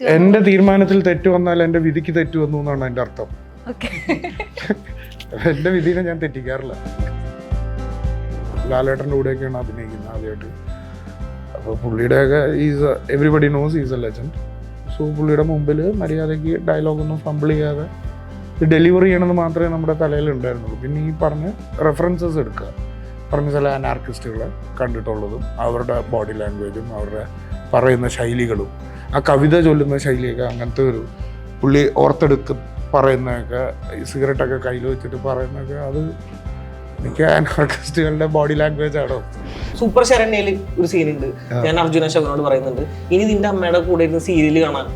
എന്റെ തീരുമാനത്തിൽ തെറ്റ് വന്നാൽ എന്റെ വിധിക്ക് തെറ്റ് വന്നു എന്നാണ് എന്റെ അർത്ഥം. എന്റെ വിധിനെ ഞാൻ തെറ്റിക്കാറില്ല. ലാലേട്ടന്റെ കൂടെയൊക്കെയാണ് അഭിനയിക്കുന്നത് ആദ്യമായിട്ട്. അപ്പോൾ പുള്ളിയുടെയൊക്കെ is everybody knows is a legend so പുള്ളിയുടെ മുമ്പിൽ മര്യാദയ്ക്ക് ഡയലോഗൊന്നും ഫംബിൾ ചെയ്യാതെ ഡെലിവറി ചെയ്യണമെന്ന് മാത്രമേ നമ്മുടെ തലയിൽ ഉണ്ടായിരുന്നുള്ളൂ. പിന്നെ ഈ പറഞ്ഞ റെഫറൻസസ് എടുക്കുക. പറഞ്ഞ ചില അനാർക്കിസ്റ്റുകളെ കണ്ടിട്ടുള്ളതും അവരുടെ ബോഡി ലാംഗ്വേജും അവരുടെ പറയുന്ന ശൈലികളും ആ കവിത ചൊല്ലുന്ന ശൈലിയൊക്കെ അങ്ങനത്തെ ഒരു പുള്ളി ഓർത്തെടുക്ക് പറയുന്നതൊക്കെ ഈ സിഗരറ്റൊക്കെ കയ്യിൽ വെച്ചിട്ട് പറയുന്നതൊക്കെ അത് എനിക്ക് അനാർക്കിസ്റ്റുകളുടെ ബോഡി ലാംഗ്വേജ് ആണോ? സൂപ്പർ ശരണ്യയിൽ ഒരു സീനുണ്ട് ഞാൻ അർജുന ശവനോട് പറയുന്നുണ്ട് ഇനി നിന്റെ അമ്മയുടെ കൂടെ ഇരുന്ന് സീരിയൽ കാണാൻ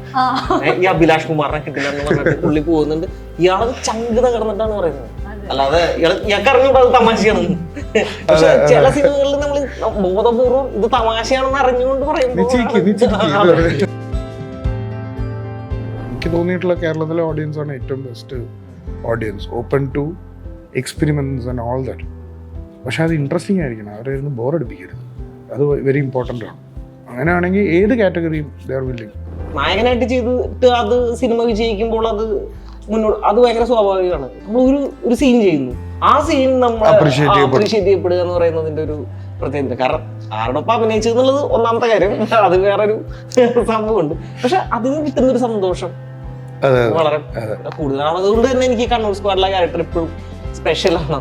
ഈ അഭിലാഷ് കുമാറിനെ കിട്ടില്ല എന്ന് പറഞ്ഞിട്ട് പുള്ളി പോകുന്നുണ്ട്. ഇയാളത് ചങ്കത കിടന്നിട്ടാണ് പറയുന്നത്. അല്ലാതെ ഇയാൾ ഇയാൾക്ക് അറിഞ്ഞൂടാ അത് തമാശയാണ്. പക്ഷെ ചില സിനിമകളിൽ നമ്മൾ ബോധപൂർവം ഇത് തമാശയാണെന്ന് അറിഞ്ഞുകൊണ്ട് നീ ചിരിക്ക്, നീ ചിരിക്ക്. പറയുമ്പോൾ എനിക്ക് തോന്നിയിട്ടുള്ള കേരളത്തിലെ ഓഡിയൻസ് ആണ് ഏറ്റവും best audience open to experiments and all that പക്ഷെ അത് ഇൻട്രസ്റ്റിംഗ് ആയിരിക്കണം. അവരായിരുന്നു ബോറടിപ്പിക്കരുത് അത് വെരി ഇമ്പോർട്ടന്റ് ആണ്. അങ്ങനെയാണെങ്കിൽ ഏത് കാറ്റഗറിയും വില്ലിങ് നായകനായിട്ട് ചെയ്തിട്ട് അത് സിനിമ വിജയിക്കുമ്പോൾ അത് മുന്നോട്ട് അത് ഭയങ്കര സ്വാഭാവികമാണ്. നമ്മൾ ഒരു ഒരു സീൻ ചെയ്യുന്നു. ആ സീൻ നമ്മൾ അപ്രീഷിയേറ്റ് ചെയ്യപ്പെടുക എന്ന് പറയുന്നതിന്റെ ഒരു പ്രത്യേകത. കാരണം ആരോടൊപ്പം അഭിനയിച്ചു എന്നുള്ളത് ഒന്നാമത്തെ കാര്യം. അത് വേറൊരു സംഭവമുണ്ട്. പക്ഷെ അതിന് കിട്ടുന്നൊരു സന്തോഷം. വളരെ കൂടുതലാണ് തന്നെ എനിക്ക് കണ്ണൂർ സ്ക്വാഡിലെ ക്യാരക്ടർ ഇപ്പോഴും സ്പെഷ്യൽ ആണ്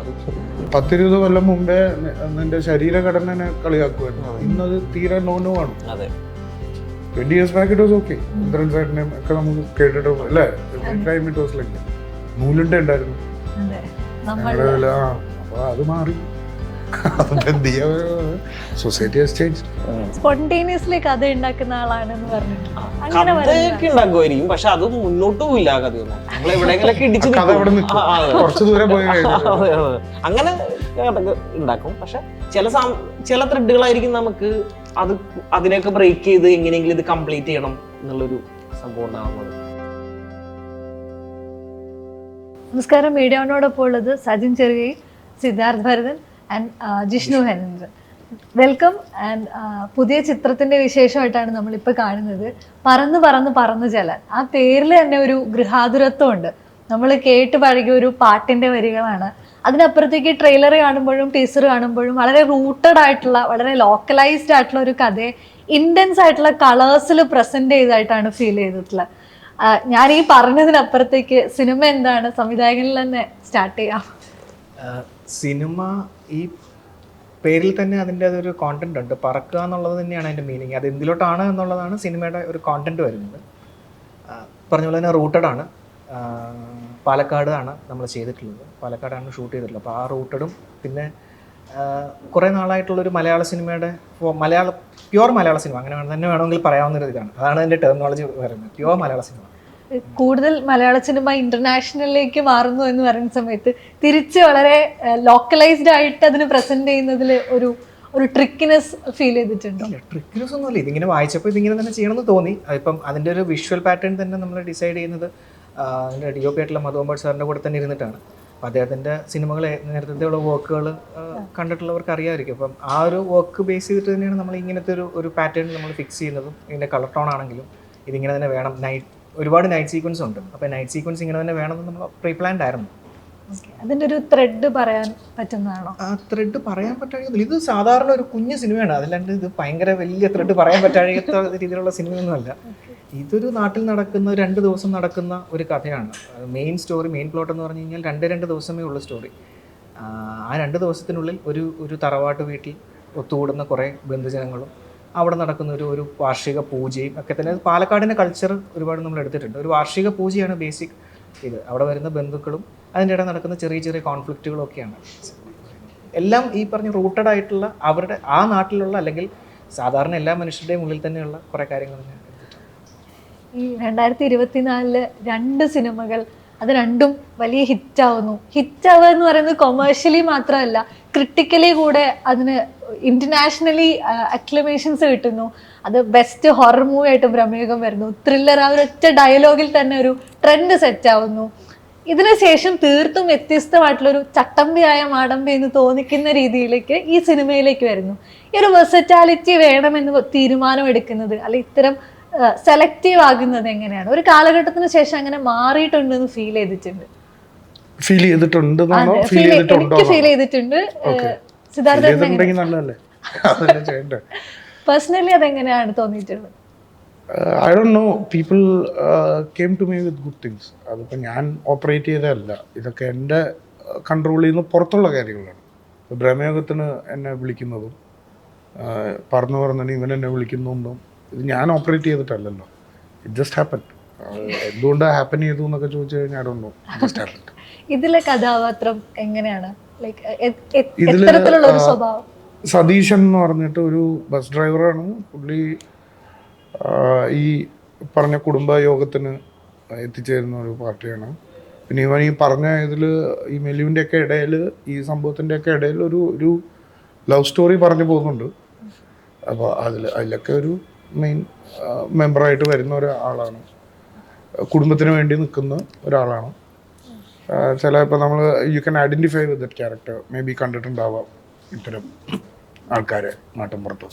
പത്തിരുപത് കൊല്ലം മുമ്പേ നിന്റെ ശരീരഘടനനെ കളിയാക്കുമായിരുന്നു. ഇന്നത് തീരെ നോ നോ ആണ്. അതെ. Twenty years back it was okay Indran സാറിനെ ഒക്കെ നമുക്ക് കേട്ടിട്ട് അല്ലേ? ടൈം ഇറ്റ് വാസ് ലൈക്ക് നൂലുണ്ട ഉണ്ടായിരുന്നു. ആ അപ്പൊ അത് മാറി. എന്ത് സൊസൈറ്റി ഹസ് ചേഞ്ച് സ്പോണ്ടേനിയസ്ലി കഥ ഉണ്ടാക്കുന്ന ആളാണെന്ന് പറഞ്ഞിട്ട്. അങ്ങനെ കഥയൊക്കെ ഉണ്ടാക്കുമായിരിക്കും. പക്ഷെ അത് മുന്നോട്ട് പോയില്ല ആ കഥയൊന്നും. നമ്മൾ എവിടെയെങ്കിലൊക്കെ ഇടിച്ചു കഥ ഇവിടെ നിൽക്കും? ആ, അതെ. കുറച്ച് ദൂരം പോയി കഴിഞ്ഞാൽ. അതെ, അതെ. അങ്ങനെ ഉണ്ടാക്കും. പക്ഷെ ചില സം- ചില ത്രെഡുകളായിരിക്കും നമുക്ക് അത് അതിനെയൊക്കെ ബ്രേക്ക് ചെയ്ത് എങ്ങനെയെങ്കിലും ഇത് കംപ്ലീറ്റ് ചെയ്യണം എന്നുള്ളൊരു സംഭവം ഉണ്ടാകുന്നത് നമസ്കാരം. മീഡിയാവിനോടൊപ്പം ഉള്ളത് Sajin Cherukai Siddharth Bharathan and Jishnu Hanendran welcome and പുതിയ ചിത്രത്തിന്റെ വിശേഷമായിട്ടാണ് നമ്മളിപ്പോൾ കാണുന്നത്. പറന്ന് പറന്ന് പറന്ന് ചെല ആ പേരിൽ തന്നെ ഒരു ഗൃഹാതുരത്വം ഉണ്ട് നമ്മൾ കേട്ട് പഴകിയ ഒരു പാട്ടിന്റെ വരികളാണ്. അതിനപ്പുറത്തേക്ക് ട്രെയിലർ കാണുമ്പോഴും ടീസർ കാണുമ്പോഴും വളരെ റൂട്ടഡ് ആയിട്ടുള്ള വളരെ ലോക്കലൈസ്ഡ് ആയിട്ടുള്ള ഒരു കഥയെ ഇന്റൻസ് ആയിട്ടുള്ള കളേഴ്സിൽ പ്രസന്റ് ചെയ്തതായിട്ടാണ് ഫീൽ ചെയ്തിട്ടുള്ളത്. ഞാൻ ഈ പറഞ്ഞതിനപ്പുറത്തേക്ക് സിനിമ എന്താണ്? സംവിധായകനിൽ തന്നെ സ്റ്റാർട്ട് ചെയ്യാം. സിനിമ ഈ പേരിൽ തന്നെ അതിന്റെ അതൊരു കോണ്ടന്റ് ഉണ്ട്. പറക്കുക എന്നുള്ളത് തന്നെയാണ് അതിന്റെ മീനിങ് അത് എന്തിലോട്ടാണ് എന്നുള്ളതാണ് സിനിമയുടെ ഒരു കോണ്ടന്റ് വരുന്നത്. പറഞ്ഞ പോലെ തന്നെ റൂട്ടഡ് ആണ്. പാലക്കാട് ആണ് നമ്മൾ ചെയ്തിട്ടുള്ളത്. പാലക്കാടാണ് ഷൂട്ട് ചെയ്തിട്ടുള്ളത്. അപ്പോൾ ആ റൂട്ടഡും പിന്നെ കുറേ നാളായിട്ടുള്ളൊരു മലയാള സിനിമയുടെ മലയാള പ്യുവർ മലയാള സിനിമ. അങ്ങനെ തന്നെ വേണമെങ്കിൽ പറയാവുന്ന ഒരു ഇതാണ്. അതാണ് അതിന്റെ ടെർമിനോളജി വരുന്നത്. പ്യുവർ മലയാള സിനിമ. കൂടുതൽ മലയാള സിനിമ ഇന്റർനാഷണലിലേക്ക് മാറുന്നു എന്ന് പറയുന്ന സമയത്ത് തിരിച്ച് വളരെ ലോക്കലൈസ്ഡ് ആയിട്ട് അതിന് പ്രസന്റ് ചെയ്യുന്നതിൽ ഒരു ഒരു ട്രിക്കിനെസ് ഫീൽ ചെയ്തിട്ടുണ്ടോ? ട്രിക്കിനെസ് ഒന്നുമില്ല. ഇതിങ്ങനെ വായിച്ചപ്പോൾ ഇതിങ്ങനെ തന്നെ ചെയ്യണമെന്ന് തോന്നി. അതിപ്പം അതിന്റെ ഒരു വിഷ്വൽ പാറ്റേൺ തന്നെ നമ്മൾ ഡിസൈഡ് ചെയ്യുന്നത് അതിന്റെ ഡി ഒ പി ആയിട്ടുള്ള മധുവമ്പട്ട് സാറിന്റെ കൂടെ തന്നെ ഇരുന്നിട്ടാണ്. അപ്പം അദ്ദേഹത്തിന്റെ സിനിമകളെ നേരത്തെ ഉള്ള വർക്കുകൾ കണ്ടിട്ടുള്ളവർക്ക് അറിയാമായിരിക്കും. അപ്പം ആ ഒരു വർക്ക് ബേസ് ചെയ്തിട്ട് തന്നെയാണ് നമ്മൾ ഇങ്ങനത്തെ ഒരു ഒരു പാറ്റേൺ നമ്മൾ ഫിക്സ് ചെയ്യുന്നതും ഇതിന്റെ കളർ ടോൺ ആണെങ്കിലും ഇതിങ്ങനെ തന്നെ വേണം. നൈറ്റ് ഒരുപാട് നൈറ്റ് സീക്വൻസ് ഉണ്ട്. അപ്പോൾ നൈറ്റ് സീക്വൻസ് ഇങ്ങനെ തന്നെ വേണമെന്ന് നമ്മൾ പ്രീ പ്ലാൻഡ് ആയിരുന്നു. അതിന്റെ ഒരു ത്രെഡ് പറയാൻ പറ്റുന്നതാണോ? ആ ത്രെഡ് പറയാൻ പറ്റാഴിക ഇത് സാധാരണ ഒരു കുഞ്ഞു സിനിമയാണ്. അതല്ലാണ്ട് ഇത് ഭയങ്കര വലിയ ത്രെഡ് പറയാൻ പറ്റാഴികത്ത രീതിയിലുള്ള സിനിമയൊന്നുമല്ല ഇതൊരു നാട്ടിൽ നടക്കുന്ന രണ്ട് ദിവസം നടക്കുന്ന ഒരു കഥയാണ്. മെയിൻ സ്റ്റോറി മെയിൻ പ്ലോട്ട് എന്ന് പറഞ്ഞു കഴിഞ്ഞാൽ രണ്ട് രണ്ട് ദിവസമേ ഉള്ളൂ സ്റ്റോറി ആ രണ്ട് ദിവസത്തിനുള്ളിൽ ഒരു ഒരു തറവാട്ട് വീട്ടിൽ ഒത്തുകൂടുന്ന കുറേ ബന്ധുജനങ്ങളും അവിടെ നടക്കുന്ന ഒരു ഒരു വാർഷിക പൂജയും ഒക്കെ തന്നെ. പാലക്കാടിന്റെ കൾച്ചർ ഒരുപാട് നമ്മൾ എടുത്തിട്ടുണ്ട്. ഒരു വാർഷിക പൂജയാണ് ബേസിക് ഇത്. അവിടെ വരുന്ന ബന്ധുക്കളും അതിന്റെ ഇടയിൽ നടക്കുന്ന ചെറിയ ചെറിയ കോൺഫ്ലിക്റ്റുകളും ഒക്കെയാണ്. എല്ലാം ഈ പറഞ്ഞ റൂട്ടഡ് ആയിട്ടുള്ള അവരുടെ ആ നാട്ടിലുള്ള അല്ലെങ്കിൽ സാധാരണ എല്ലാ മനുഷ്യരുടെയും ഉള്ളിൽ തന്നെയുള്ള കുറേ കാര്യങ്ങൾ തന്നെയാണ് ഈ രണ്ടായിരത്തി ഇരുപത്തിനാലിൽ രണ്ട് സിനിമകൾ അത് രണ്ടും വലിയ ഹിറ്റാവുന്നു ഹിറ്റാവുക എന്ന് പറയുന്നത് കൊമേഴ്ഷ്യലി മാത്രമല്ല. ക്രിട്ടിക്കലി കൂടെ അതിന് ഇന്റർനാഷണലി അക്ലമേഷൻസ് കിട്ടുന്നു. അത് ബെസ്റ്റ് ഹൊറർ മൂവി ആയിട്ട് പ്രമേഹം വരുന്നു. ത്രില്ലർ ആ ഒരൊറ്റ ഡയലോഗിൽ തന്നെ ഒരു ട്രെൻഡ് സെറ്റ് ആവുന്നു. ഇതിനുശേഷം തീർത്തും വ്യത്യസ്തമായിട്ടുള്ളൊരു ചട്ടമ്പിയായ മാടമ്പി എന്ന് തോന്നിക്കുന്ന രീതിയിലേക്ക് ഈ സിനിമയിലേക്ക് വരുന്നു. ഈ ഒരു വെർസറ്റാലിറ്റി വേണമെന്ന് തീരുമാനം എടുക്കുന്നത് അല്ലെ ഇത്തരം സെലക്റ്റീവ് ആകുന്നത് എങ്ങനെയാണ്? ഒരു കാലഘട്ടത്തിന് ശേഷം അങ്ങനെ മാറിയിട്ടുണ്ടെന്ന് ഫീൽ ചെയ്തിട്ടുണ്ട്. ഫീൽ ചെയ്തിട്ടുണ്ട് ഫീൽ ചെയ്തിട്ടുണ്ടോ. ഫീൽ ചെയ്തിട്ടുണ്ട് സിദ്ധാർത്ഥ നല്ലതല്ലേ? പേഴ്സണലി അതെങ്ങനെയാണ് തോന്നിയിട്ടുള്ളത്? I don't know people came to me with good things അതിപ്പോൾ ഞാൻ ഓപ്പറേറ്റ് ചെയ്തതല്ല. ഇതൊക്കെ എന്റെ കൺട്രോളിൽ നിന്ന് പുറത്തുള്ള കാര്യങ്ങളാണ്. ബ്രഹ്മയോഗത്തിന് എന്നെ വിളിക്കുന്നതും uh, പറഞ്ഞു പറഞ്ഞു ഇവൻ എന്നെ വിളിക്കുന്നതും ഇത് ഞാൻ ഓപ്പറേറ്റ് ചെയ്തിട്ടല്ലല്ലോ. ഇറ്റ് ജസ്റ്റ് ഹാപ്പൻ എന്തുകൊണ്ടാണ് ഹാപ്പൻ ചെയ്തു എന്നൊക്കെ ചോദിച്ചു കഴിഞ്ഞാൽ I don't know just happen ഇതിലെ കഥാപാത്രം എങ്ങനെയാണ്? ലൈക്ക് സ്വഭാവം? സതീശൻ എന്ന് പറഞ്ഞിട്ട് ഒരു ബസ് ഡ്രൈവറാണ് പുള്ളി ഈ പറഞ്ഞ കുടുംബ യോഗത്തിന് എത്തിച്ചേരുന്ന ഒരു പാർട്ടിയാണ്. പിന്നെ ഇവൻ ഈ പറഞ്ഞ ഇതിൽ ഈ മെലുവിന്റെ ഒക്കെ ഇടയിൽ ഈ സംഭവത്തിന്റെ ഒക്കെ ഇടയിൽ ഒരു ഒരു ലവ് സ്റ്റോറി പറഞ്ഞു പോകുന്നുണ്ട്. അപ്പോൾ അതിൽ അതിലൊക്കെ ഒരു മെയിൻ മെമ്പറായിട്ട് വരുന്ന ഒരാളാണ്. കുടുംബത്തിന് വേണ്ടി നിൽക്കുന്ന ഒരാളാണ്. ചില ഇപ്പോൾ നമ്മൾ you can identify with that character may be കണ്ടിട്ടുണ്ടാവാം ഇത്തരം ആൾക്കാരെ നാട്ടിൻപുറത്ത്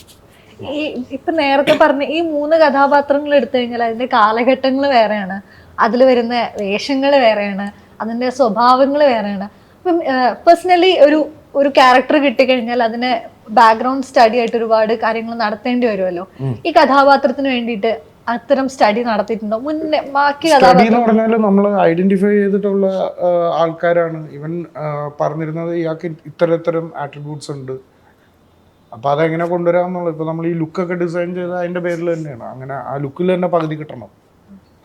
ഈ ഇപ്പൊ നേരത്തെ പറഞ്ഞ ഈ മൂന്ന് കഥാപാത്രങ്ങൾ എടുത്തു കഴിഞ്ഞാൽ അതിന്റെ കാലഘട്ടങ്ങൾ വേറെയാണ്. അതിൽ വരുന്ന വേഷങ്ങൾ വേറെയാണ്. അതിന്റെ സ്വഭാവങ്ങൾ വേറെയാണ്. അപ്പം പേഴ്സണലി ഒരു ഒരു ക്യാരക്ടർ കിട്ടിക്കഴിഞ്ഞാൽ അതിന് ബാക്ക്ഗ്രൗണ്ട് സ്റ്റഡി ആയിട്ട് ഒരുപാട് കാര്യങ്ങൾ നടത്തേണ്ടി വരുമല്ലോ. ഈ കഥാപാത്രത്തിന് വേണ്ടിയിട്ട് അത്തരം സ്റ്റഡി നടത്തിയിട്ടുണ്ടോ? മുന്നേ ബാക്കി സ്റ്റഡി എന്ന് പറഞ്ഞാൽ നമ്മൾ ഐഡന്റിഫൈ ചെയ്തിട്ടുള്ള ആൾക്കാരാണ്. ഇവൻ പറഞ്ഞിരുന്നത് ഇയാൾക്ക് ഇത്തരത്തരം ആട്രിബ്യൂട്ട്സ് ഉണ്ട്. അപ്പൊ അതെങ്ങനെ കൊണ്ടുവരാമെന്നുള്ളത് ഇപ്പൊ നമ്മൾ ഈ ലുക്കൊക്കെ ഡിസൈൻ ചെയ്ത അതിന്റെ പേരിൽ തന്നെയാണ്. അങ്ങനെ ആ ലുക്കിൽ തന്നെ പകുതി കിട്ടണം.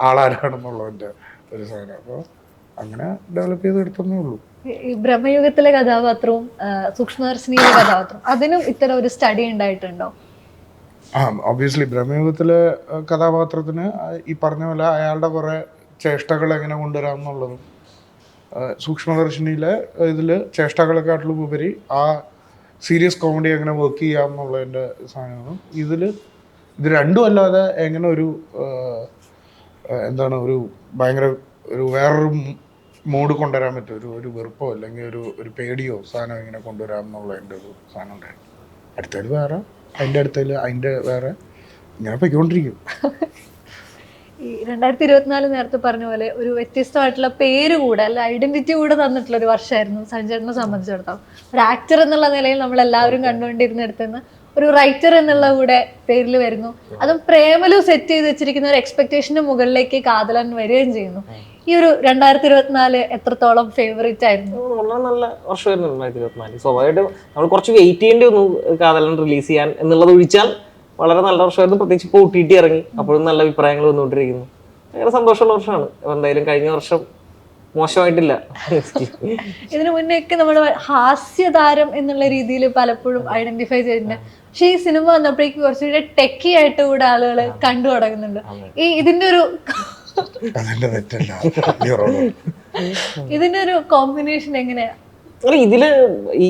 ആളാരാണെന്നുള്ളതിന്റെ ഒരു സാധനം അപ്പോൾ അങ്ങനെ ഡെവലപ്പ് ചെയ്തെടുത്തേ ഉള്ളൂ. ഈ- ബ്രഹ്മയുഗത്തിലെ കഥാപാത്രവും സൂക്ഷ്മദർശിനിയിലെ കഥാപാത്രവും അതിനും ഇത്തരം ഒരു സ്റ്റഡി ഉണ്ടായിട്ടുണ്ടോ? ആ ഒബ്വിയസ്ലി ബ്രഹ്മയുഗത്തിലെ കഥാപാത്രത്തിന് ഈ പറഞ്ഞ പോലെ അയാളുടെ കുറേ ചേഷ്ടകൾ എങ്ങനെ കൊണ്ടുവരാം എന്നുള്ളതും സൂക്ഷ്മദർശിനിയിലെ ഇതിൽ ചേഷ്ടകളെക്കാട്ടിലും ഉപരി ആ സീരിയസ് കോമഡി എങ്ങനെ വർക്ക് ചെയ്യാം എന്നുള്ളതിന്റെ സാധനങ്ങളും ഇതിൽ ഇത് രണ്ടും അല്ലാതെ എങ്ങനെ ഒരു എന്താണ് ഒരു ഭയങ്കര ഒരു വേറൊരു മൂഡ് കൊണ്ടുവരാൻ പറ്റും ഒരു ഒരു വെറുപ്പോ അല്ലെങ്കിൽ ഒരു ഒരു പേടിയോ സാധനം ഇങ്ങനെ കൊണ്ടുവരാം എന്നുള്ളതിന്റെ ഒരു സാധനം ഉണ്ടായിരുന്നു. അടുത്തത് വേറെ അതിന്റെ അടുത്തിൽ അതിന്റെ വേറെ ഞാൻ പൊയ്ക്കൊണ്ടിരിക്കും. ഈ രണ്ടായിരത്തി ഇരുപത്തിനാല് നേരത്തെ പറഞ്ഞ പോലെ ഒരു വ്യത്യസ്തമായിട്ടുള്ള പേര് കൂടെ അല്ല ഐഡന്റിറ്റി കൂടെ തന്നിട്ടുള്ള ഒരു വർഷമായിരുന്നു സഞ്ജയനെ സംബന്ധിച്ചിടത്തോളം. ഒരു ആക്ടർ എന്നുള്ള നിലയിൽ നമ്മൾ എല്ലാവരും കണ്ടുകൊണ്ടിരുന്നിടത്തുനിന്ന് ഒരു റൈറ്റർ എന്നുള്ള കൂടെ പേരിൽ വരുന്നു. അതും പ്രേമലു സെറ്റ് ചെയ്ത് വെച്ചിരിക്കുന്ന ഒരു എക്സ്പെക്ടേഷന് മുകളിലേക്ക് കാതലൻ വരികയും ചെയ്യുന്നു. ഈ ഒരു രണ്ടായിരത്തി ഇരുപത്തിനാല് എത്രത്തോളം ഫേവറേറ്റ് ആയിരുന്നു? വളരെ നല്ല വർഷമായിരുന്നു രണ്ടായിരത്തി ഇരുപത്തിനാല് സ്വാഭാവികമായിട്ടും നമ്മൾ കുറച്ച് വെയിറ്റ് ചെയ്യേണ്ടി വന്നു കാതലൻ റിലീസ് ചെയ്യാൻ എന്നുള്ളത് ഒഴിച്ചാൽ വളരെ നല്ല വർഷമായിരുന്നു. പ്രത്യേകിച്ച് ഇപ്പോൾ ഒ ടി ടി ഇറങ്ങി. അപ്പോഴും നല്ല അഭിപ്രായങ്ങൾ വന്നുകൊണ്ടിരിക്കുന്നു. ഭയങ്കര സന്തോഷമുള്ള വർഷമാണ്. എന്തായാലും കഴിഞ്ഞ വർഷം മോശമായിട്ടില്ല. ഇതിനു മുന്നേ ഒക്കെ നമ്മൾ ഹാസ്യതാരം എന്നുള്ള രീതിയിൽ പലപ്പോഴും ഐഡന്റിഫൈ ചെയ്തിട്ടുണ്ട്. പക്ഷെ ഈ സിനിമ വന്നപ്പോഴേക്ക് കുറച്ചുകൂടെ ടെക്കി ആയിട്ട് കൂടെ ആളുകൾ കണ്ടു തുടങ്ങുന്നുണ്ട്. ഈ ഇതിന്റെ ഒരു അതെന്റെ തെറ്റല്ല. ഇതിന്റെ ഒരു കോമ്പിനേഷൻ എങ്ങനെയാ? അല്ല ഇതിൽ ഈ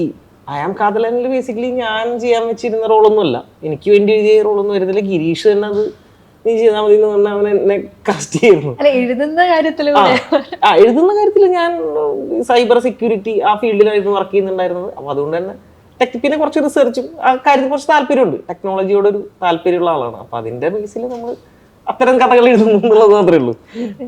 അയാം കാതലനിൽ ബേസിക്കലി ഞാൻ ചെയ്യാൻ വെച്ചിരുന്ന റോളൊന്നുമല്ല. എനിക്ക് വേണ്ടി എഴുതിയ റോളൊന്നും വരുന്നില്ല. ഗിരീഷ് തന്നെ അത് നീ ചെയ്താൽ മതി എന്ന് പറഞ്ഞാൽ അവൻ എന്നെ കാസ്റ്റ് ചെയ്യുന്നു. അല്ല എഴുതുന്ന കാര്യത്തിൽ ആ, എഴുതുന്ന കാര്യത്തിൽ ഞാൻ സൈബർ സെക്യൂരിറ്റി ആ ഫീൽഡിലായിരുന്നു വർക്ക് ചെയ്യുന്നുണ്ടായിരുന്നത്. അപ്പൊ അതുകൊണ്ട് തന്നെ ടെക് പിന്നെ കുറച്ച് റിസർച്ചും ആ കാര്യത്തിൽ കുറച്ച് താല്പര്യമുണ്ട്. ടെക്നോളജിയോട് ഒരു താല്പര്യമുള്ള ആളാണ്. അപ്പൊ അതിന്റെ ബേസിൽ നമ്മൾ അത്തരം കഥകൾ എഴുതുന്നുള്ളത് മാത്രമേ ഉള്ളൂ.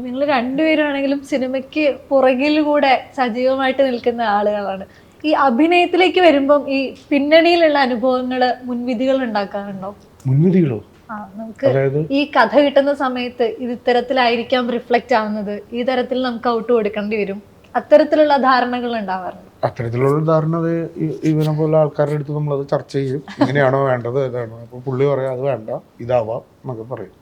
നിങ്ങൾ രണ്ടുപേരാണെങ്കിലും സിനിമയ്ക്ക് പുറകിൽ കൂടെ സജീവമായിട്ട് നിൽക്കുന്ന ആളുകളാണ്. ഈ അഭിനയത്തിലേക്ക് വരുമ്പം ഈ പിന്നണിയിലുള്ള അനുഭവങ്ങൾ മുൻവിധികൾ ഉണ്ടാക്കാറുണ്ടോ? മുൻവിധികളോ? ആ നമുക്ക് അതായത്? ഈ കഥ കിട്ടുന്ന സമയത്ത് ഇത് ഇത്തരത്തിലായിരിക്കാം റിഫ്ലക്ട് ആവുന്നത്. ഈ തരത്തിൽ നമുക്ക് ഔട്ട് കൊടുക്കേണ്ടി വരും. അത്തരത്തിലുള്ള ധാരണകൾ ഉണ്ടാവാറുണ്ട്? അത്തരത്തിലുള്ള ധാരണ അത് ഇവനെ പോലെ ആൾക്കാരുടെ അടുത്ത് നമ്മളത് ചർച്ച ചെയ്യും. ഇങ്ങനെയാണോ വേണ്ടത്? അപ്പോൾ പുള്ളി പറയാം അത് വേണ്ട ഇതാവാം എന്നൊക്കെ പറയും.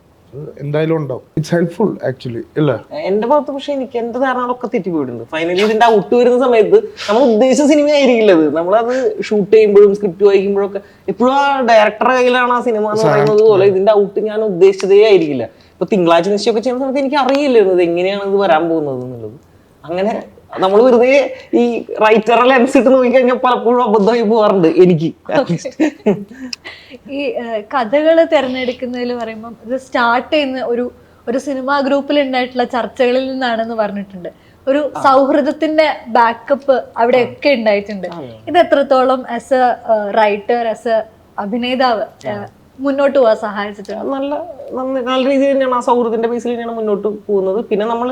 എന്തായാലും ഉണ്ടാവും. ഇറ്റ്സ് ഹെൽപ്ഫുൾ ആക്ച്വലി അല്ലേ? എന്റെ ഭാഗത്ത് പക്ഷെ എനിക്ക് എന്റെ ധാരണകളൊക്കെ തെറ്റി പോയിട്ടുണ്ട്. ഫൈനലി ഇതിന്റെ ഔട്ട് വരുന്ന സമയത്ത് നമ്മൾ ഉദ്ദേശിച്ച സിനിമ ആയിരിക്കില്ല അത് നമ്മളത് ഷൂട്ട് ചെയ്യുമ്പോഴും സ്ക്രിപ്റ്റ് വായിക്കുമ്പോഴും ഒക്കെ എപ്പോഴും ആ ഡയറക്ടറുടെ കയ്യിലാണ് ആ സിനിമ എന്ന് പറയുന്നത് പോലെ ഇതിന്റെ ഔട്ട് ഞാൻ ഉദ്ദേശിച്ചതേ ആയിരിക്കില്ല. ഇപ്പൊ തിങ്കളാഴ്ച നിശ്ചയമൊക്കെ ചെയ്യുന്ന സമയത്ത് എനിക്ക് അറിയില്ലായിരുന്നു ഇത് എങ്ങനെയാണ് ഇത് വരാൻ പോകുന്നത് എന്നുള്ളത്. അങ്ങനെ നമ്മൾ വെറുതെ ഈ റൈറ്റർ ലെൻസ് ഇട്ട് നോക്കിക്കഴിഞ്ഞാൽ പലപ്പോഴും അബദ്ധമായി പോവാറുണ്ട് എനിക്ക് ഈ കഥകൾ തിരഞ്ഞെടുക്കുന്നതിൽ പറയുമ്പോൾ ഇത് സ്റ്റാർട്ട് ചെയ്യുന്ന ഒരു ഒരു സിനിമാ ഗ്രൂപ്പിൽ ഉണ്ടായിട്ടുള്ള ചർച്ചകളിൽ നിന്നാണെന്ന് പറഞ്ഞിട്ടുണ്ട്. ഒരു സൗഹൃദത്തിന്റെ ബാക്കപ്പ് അവിടെയൊക്കെ ഉണ്ടായിട്ടുണ്ട്. ഇത് എത്രത്തോളം as a writer as a അഭിനേതാവ് മുന്നോട്ട് പോകാൻ സഹായിച്ചിട്ടുണ്ട്? നല്ല നല്ല രീതിയിൽ തന്നെയാണ് ആ സൗഹൃദത്തിന്റെ ബേസിൽ തന്നെയാണ് മുന്നോട്ട് പോകുന്നത്. പിന്നെ നമ്മൾ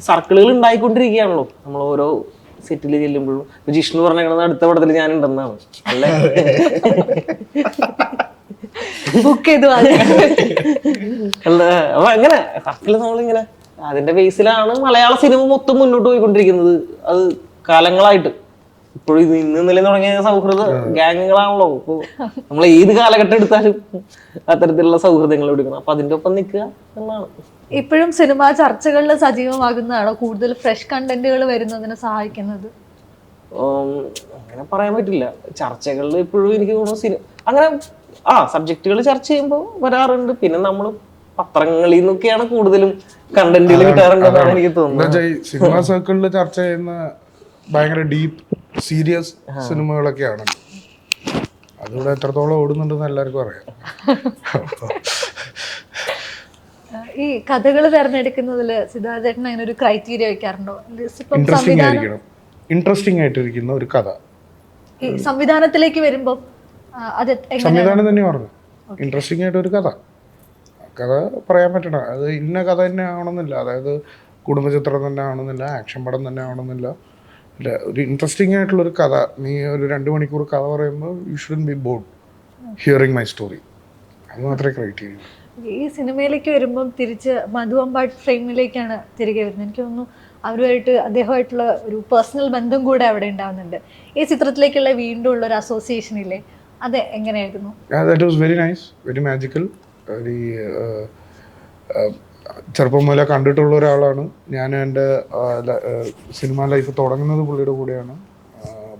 സർക്കിളുകൾ ഉണ്ടായിക്കൊണ്ടിരിക്കുകയാണല്ലോ. നമ്മൾ ഓരോ സെറ്റിൽ ചെല്ലുമ്പോഴും. ജിഷ്ണു പറഞ്ഞേക്കണത് അടുത്ത പടത്തിൽ ഞാൻ ഉണ്ടെന്നാണ്. അല്ലേ? ബുക്ക് ചെയ്തു അപ്പൊ അങ്ങനെ സർക്കിൾ നമ്മളിങ്ങനെ അതിന്റെ ബേസിലാണ് മലയാള സിനിമ മൊത്തം മുന്നോട്ട് പോയിക്കൊണ്ടിരിക്കുന്നത്. അത് കാലങ്ങളായിട്ട്. ഇപ്പോഴും ഇത് ഇന്ന് ഇന്നലെ തുടങ്ങിയ സൗഹൃദ ഗ്യാങ്ങുകളാണല്ലോ ഇപ്പൊ നമ്മൾ ഏത് കാലഘട്ടം എടുത്താലും അത്തരത്തിലുള്ള സൗഹൃദങ്ങൾ എടുക്കണം. അപ്പൊ അതിന്റെ ഒപ്പം നിൽക്കുക എന്നാണ്. ഇപ്പോഴും സിനിമാ ചർച്ചകളിൽ സജീവമാകുന്നതാണോ കൂടുതൽ ഫ്രഷ് കണ്ടന്റുകൾ വരുന്നതിന് സഹായിക്കുന്നത്? അങ്ങനെ പറയാൻ പറ്റില്ല. ചർച്ചകളിൽ ഇപ്പോഴും എനിക്ക് തോന്നുന്നു സിനിമ അങ്ങനെ ആ സബ്ജക്റ്റുകൾ ചർച്ച ചെയ്യുമ്പോൾ വരാറുണ്ട്. പിന്നെ നമ്മൾ പത്രങ്ങളിൽ നിന്നൊക്കെയാണ് കൂടുതലും കണ്ടന്റുകൾ കിട്ടാറുണ്ടെന്നാണ് എനിക്ക് തോന്നുന്നത്. സിനിമാ സർക്കിളിൽ ചർച്ച ചെയ്യുന്ന ഭയങ്കര ഡീപ്പ് സീരിയസ് സിനിമകളൊക്കെയാണ്. അതിവിടെ എത്രത്തോളം ഓടുന്നുണ്ടെന്ന് എല്ലാവർക്കും അറിയാം. ഈ കഥകൾ തിരഞ്ഞെടുക്കുന്നതിൽ സിദ്ധാർത്ഥേട്ടൻ അങ്ങനെ ഒരു ക്രൈറ്റീരിയ വെക്കാറുണ്ടോ ഇൻട്രസ്റ്റിംഗ് ആയിരിക്കണം. ഇൻട്രസ്റ്റിംഗ് ആയിട്ടിരിക്കുന്ന ഒരു കഥ. ഈ സംവിധാനത്തിലേക്ക് വരുമ്പോൾ അത് എങ്ങനെ സംവിധാനം തന്നെ പറഞ്ഞു. ഇൻട്രസ്റ്റിംഗ് ആയിട്ട് ഒരു കഥ. കഥ പറയാൻ പറ്റണം അത് ഇന്ന കഥ തന്നെ ആവണമെന്നില്ല. അതായത് കുടുംബചിത്രം തന്നെ ആവണമെന്നില്ല ആക്ഷൻ പടം തന്നെ ആവണമെന്നില്ല. ഒരു ഇൻട്രസ്റ്റിംഗ് ആയിട്ടുള്ള ഒരു കഥ. നീ ഒരു രണ്ട് മണിക്കൂർ കഥ പറയുമ്പോൾ you shouldn't be bored hearing my story അത് മാത്രമേ ക്രൈറ്റീരിയ ഈ സിനിമയിലേക്ക് വരുമ്പം തിരിച്ച് മധു അമ്പാട്ട് ഫ്രെയിമിലേക്കാണ് തിരികെ വരുന്നത്. എനിക്ക് തോന്നുന്നു അവരുമായിട്ട് അദ്ദേഹമായിട്ടുള്ള ഒരു പേഴ്സണൽ ബന്ധം കൂടെ അവിടെ ഉണ്ടാവുന്നുണ്ട്. ഈ ചിത്രത്തിലേക്കുള്ള വീണ്ടും ഉള്ള ഒരു അസോസിയേഷൻ ഇല്ലേ? അത് എങ്ങനെയായിരുന്നു? That was very nice very magical very ചെറുപ്പം മുതലേ കണ്ടിട്ടുള്ള ഒരാളാണ്. ഞാൻ എന്റെ സിനിമ ലൈഫ് തുടങ്ങുന്നത് പുള്ളിയുടെ കൂടെയാണ്.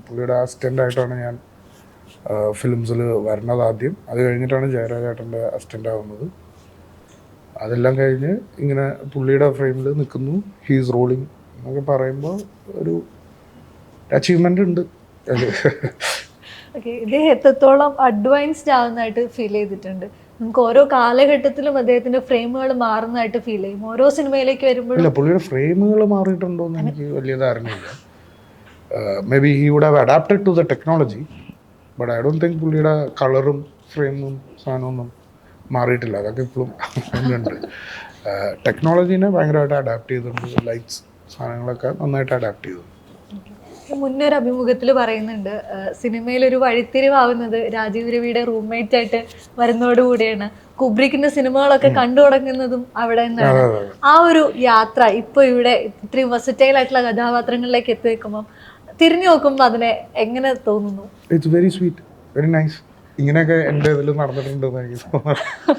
പുള്ളിയുടെ അസിസ്റ്റന്റ് ആയിട്ടാണ് ഞാൻ ഫിലിംസിൽ വരുന്നത് ആദ്യം. അത് കഴിഞ്ഞിട്ടാണ് ജയരാജേട്ടന്റെ അസിസ്റ്റന്റ് ആവുന്നത്. അതെല്ലാം കഴിഞ്ഞ് ഇങ്ങനെ പുള്ളിയുടെ ഫ്രെയിമിൽ നിൽക്കുന്നു. ഹീസ് റോളിങ് എന്നൊക്കെ പറയുമ്പോൾ ഒരു അച്ചീവ്മെന്റ് ഉണ്ട്. ഇദ്ദേഹം എത്രത്തോളം അഡ്വാൻസ്ഡ് ആവുന്നതായിട്ട് ഫീൽ ചെയ്തിട്ടുണ്ട്? നമുക്ക് ഓരോ കാലഘട്ടത്തിലും അദ്ദേഹത്തിന്റെ ഫ്രെയിമുകൾ മാറുന്നതായിട്ട് ഫീൽ ചെയ്യും. ഓരോ സിനിമയിലേക്ക് വരുമ്പോഴും ഫ്രെയിമുകൾ മാറിയിട്ടുണ്ടോ എന്ന് എനിക്ക് വലിയ ധാരണയില്ല. Maybe he would have adapted to the technology but I don't think പുള്ളിയുടെ കളറും ഫ്രെയിമും സാധനമൊന്നും മാറിയിട്ടില്ല. അതൊക്കെ ഇപ്പോഴും ടെക്നോളജീനെ ഭയങ്കരമായിട്ട് അഡാപ്റ്റ് ചെയ്തിട്ടുണ്ട്. ലൈറ്റ്സ് സാധനങ്ങളൊക്കെ നന്നായിട്ട് അഡാപ്റ്റ് ചെയ്തു മുന്നേ ഒരു അഭിമുഖത്തിൽ പറയുന്നുണ്ട് സിനിമയിൽ ഒരു വഴിത്തിരിവാവുന്നത് രാജീവ് രവിയുടെ റൂംമേറ്റ് ആയിട്ട് വരുന്നതോടുകൂടിയാണ്. കുബ്രിക്കിന്റെ സിനിമകളൊക്കെ കണ്ടു തുടങ്ങുന്നതും അവിടെ നിന്നാണ്. ആ ഒരു യാത്ര ഇപ്പൊ ഇവിടെ ഇത്രയും വെസറ്റൈൽ ആയിട്ടുള്ള കഥാപാത്രങ്ങളിലേക്ക് എത്തി നിൽക്കുമ്പോൾ തിരിഞ്ഞു നോക്കുമ്പോൾ അതിനെ എങ്ങനെ തോന്നുന്നു? It's very sweet very nice ഇങ്ങനെയൊക്കെ എന്റെ ഇതിൽ നടന്നിട്ടുണ്ടെന്ന് എനിക്ക് തോന്നുന്നു.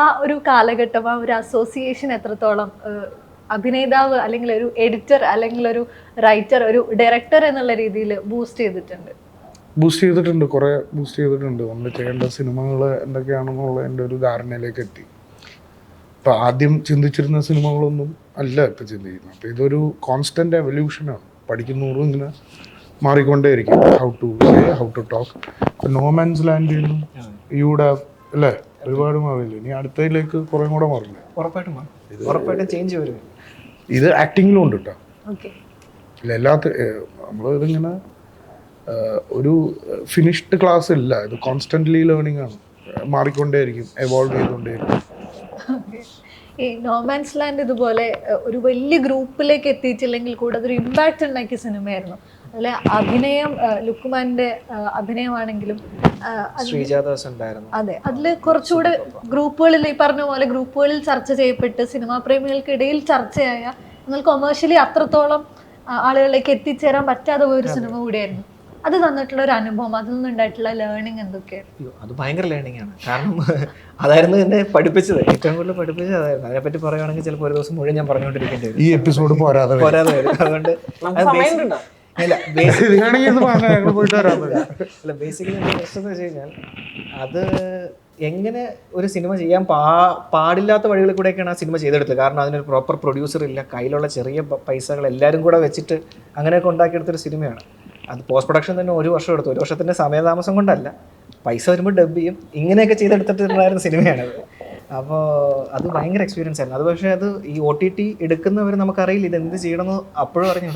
ആ ഒരു കാലഘട്ടം ആ ഒരു അസോസിയേഷൻ എത്രത്തോളം അഭിനേതാവ് അല്ലെങ്കിൽ ഒരു എഡിറ്റർ അല്ലെങ്കിൽ ഒരു റൈറ്റർ ഒരു ഡയറക്ടർ എന്നുള്ള രീതിയിൽ ബൂസ്റ്റ് ചെയ്തിട്ടുണ്ട്. ബൂസ്റ്റ് ചെയ്തിട്ടുണ്ട്. കുറേ ബൂസ്റ്റ് ചെയ്തിട്ടുണ്ട്. നമ്മൾ ചെയ്യേണ്ട സിനിമകൾ എന്തൊക്കെയാണെന്നുള്ള എന്റെ ഒരു ധാരണയിലേക്ക് എത്തി. ഇപ്പം ആദ്യം ചിന്തിച്ചിരുന്ന സിനിമകളൊന്നും അല്ല ഇപ്പം ചിന്തിക്കുന്നത്. അപ്പം ഇതൊരു കോൺസ്റ്റന്റ് എവല്യൂഷനാണ് പഠിക്കുന്നതോറും ഇങ്ങനെ മാറിക്കൊണ്ടേയിരിക്കും. How to say how to talk ഇപ്പം നോ മാൻസ് ലാൻഡിൽ നിന്നും യൂടെ അല്ലേ? ഒരുപാട് മാറിയില്ല? ഇനി അടുത്തതിലേക്ക് കുറേ കൂടെ മാറില്ല? ഉറപ്പായിട്ടും മാറും. ഉറപ്പായിട്ടും ചേഞ്ച് വരും. ഇത് ആക്ടിങ്ങിലും ഉണ്ട് കേട്ടോ എല്ലാത്ത നമ്മൾ ഇതിങ്ങനെ ഒരു ഫിനിഷ്ഡ് ക്ലാസ് ഇല്ല. ഇത് കോൺസ്റ്റന്റ്ലി ലേണിംഗ് ആണ്. മാറിക്കൊണ്ടേയിരിക്കും എവോൾവ് ചെയ്തുകൊണ്ടേയിരിക്കും. ഈ നോമാൻസ് ലാൻഡ് ഇതുപോലെ ഒരു വലിയ ഗ്രൂപ്പിലേക്ക് എത്തിയിട്ടില്ലെങ്കിൽ കൂടെ അതൊരു ഇമ്പാക്റ്റ് ഉണ്ടാക്കിയ സിനിമയായിരുന്നു അതിലെ അഭിനയം ലുക്കുമാന്റെ അഭിനയമാണെങ്കിലും ശ്രീജാദാസ് ഉണ്ടായിരുന്നു. അതെ അതിൽ കുറച്ചുകൂടെ ഗ്രൂപ്പുകളിൽ ഈ പറഞ്ഞ പോലെ ഗ്രൂപ്പുകളിൽ ചർച്ച ചെയ്യപ്പെട്ട് സിനിമാ പ്രേമികൾക്കിടയിൽ ചർച്ചയായ എന്നാൽ കൊമേഴ്ഷ്യലി അത്രത്തോളം ആളുകളിലേക്ക് എത്തിച്ചേരാൻ പറ്റാതെ പോയൊരു സിനിമ കൂടിയായിരുന്നു. അത് തന്നിട്ടുള്ള ഒരു അനുഭവം അതിൽ നിന്നുണ്ടായിട്ടുള്ള ലേണിംഗ് എന്തൊക്കെയാണ് അത് ഭയങ്കര ലേണിംഗ് ആണ്. കാരണം അതായിരുന്നു എന്നെ പഠിപ്പിച്ചത്. ഏറ്റവും കൂടുതൽ പഠിപ്പിച്ചത് അതായിരുന്നു. അതിനെപ്പറ്റി പറയുകയാണെങ്കിൽ ചിലപ്പോൾ ഒരു ദിവസം മുഴുവൻ ഞാൻ പറഞ്ഞുകൊണ്ടിരിക്കേണ്ടി ഈ എപ്പിസോഡ് പോരാതെ. പോരാതെ അതുകൊണ്ട് അല്ല ബേസിക്കലി എന്റെ പ്രശ്നം എന്ന് വെച്ച് കഴിഞ്ഞാൽ അത് എങ്ങനെ ഒരു സിനിമ ചെയ്യാൻ പാ പാടില്ലാത്ത വഴികളിൽ കൂടെയൊക്കെയാണ് ആ സിനിമ ചെയ്തെടുത്തത്. കാരണം അതിനൊരു പ്രോപ്പർ പ്രൊഡ്യൂസർ ഇല്ല. കയ്യിലുള്ള ചെറിയ പൈസകൾ എല്ലാവരും കൂടെ വെച്ചിട്ട് അങ്ങനെയൊക്കെ ഉണ്ടാക്കിയെടുത്തൊരു സിനിമയാണ് അത് പോസ്റ്റ് പ്രൊഡക്ഷൻ തന്നെ ഒരു വർഷം എടുത്തു. ഒരു വർഷത്തിന്റെ സമയതാമസം കൊണ്ടല്ല. പൈസ വരുമ്പോൾ ഡബ് ചെയ്യും. ഇങ്ങനെയൊക്കെ ചെയ്തെടുത്തിട്ടുണ്ടായിരുന്ന സിനിമയാണത് അപ്പോൾ അത്. ഭയങ്കര എക്സ്പീരിയൻസ് ആയിരുന്നു. അത് പക്ഷേ അത് ഈ ഒ ടി ടി എടുക്കുന്നവർ നമുക്കറിയില്ല. ഇത് എന്ത് ചെയ്യണമെന്ന് അപ്പോഴും അറിഞ്ഞു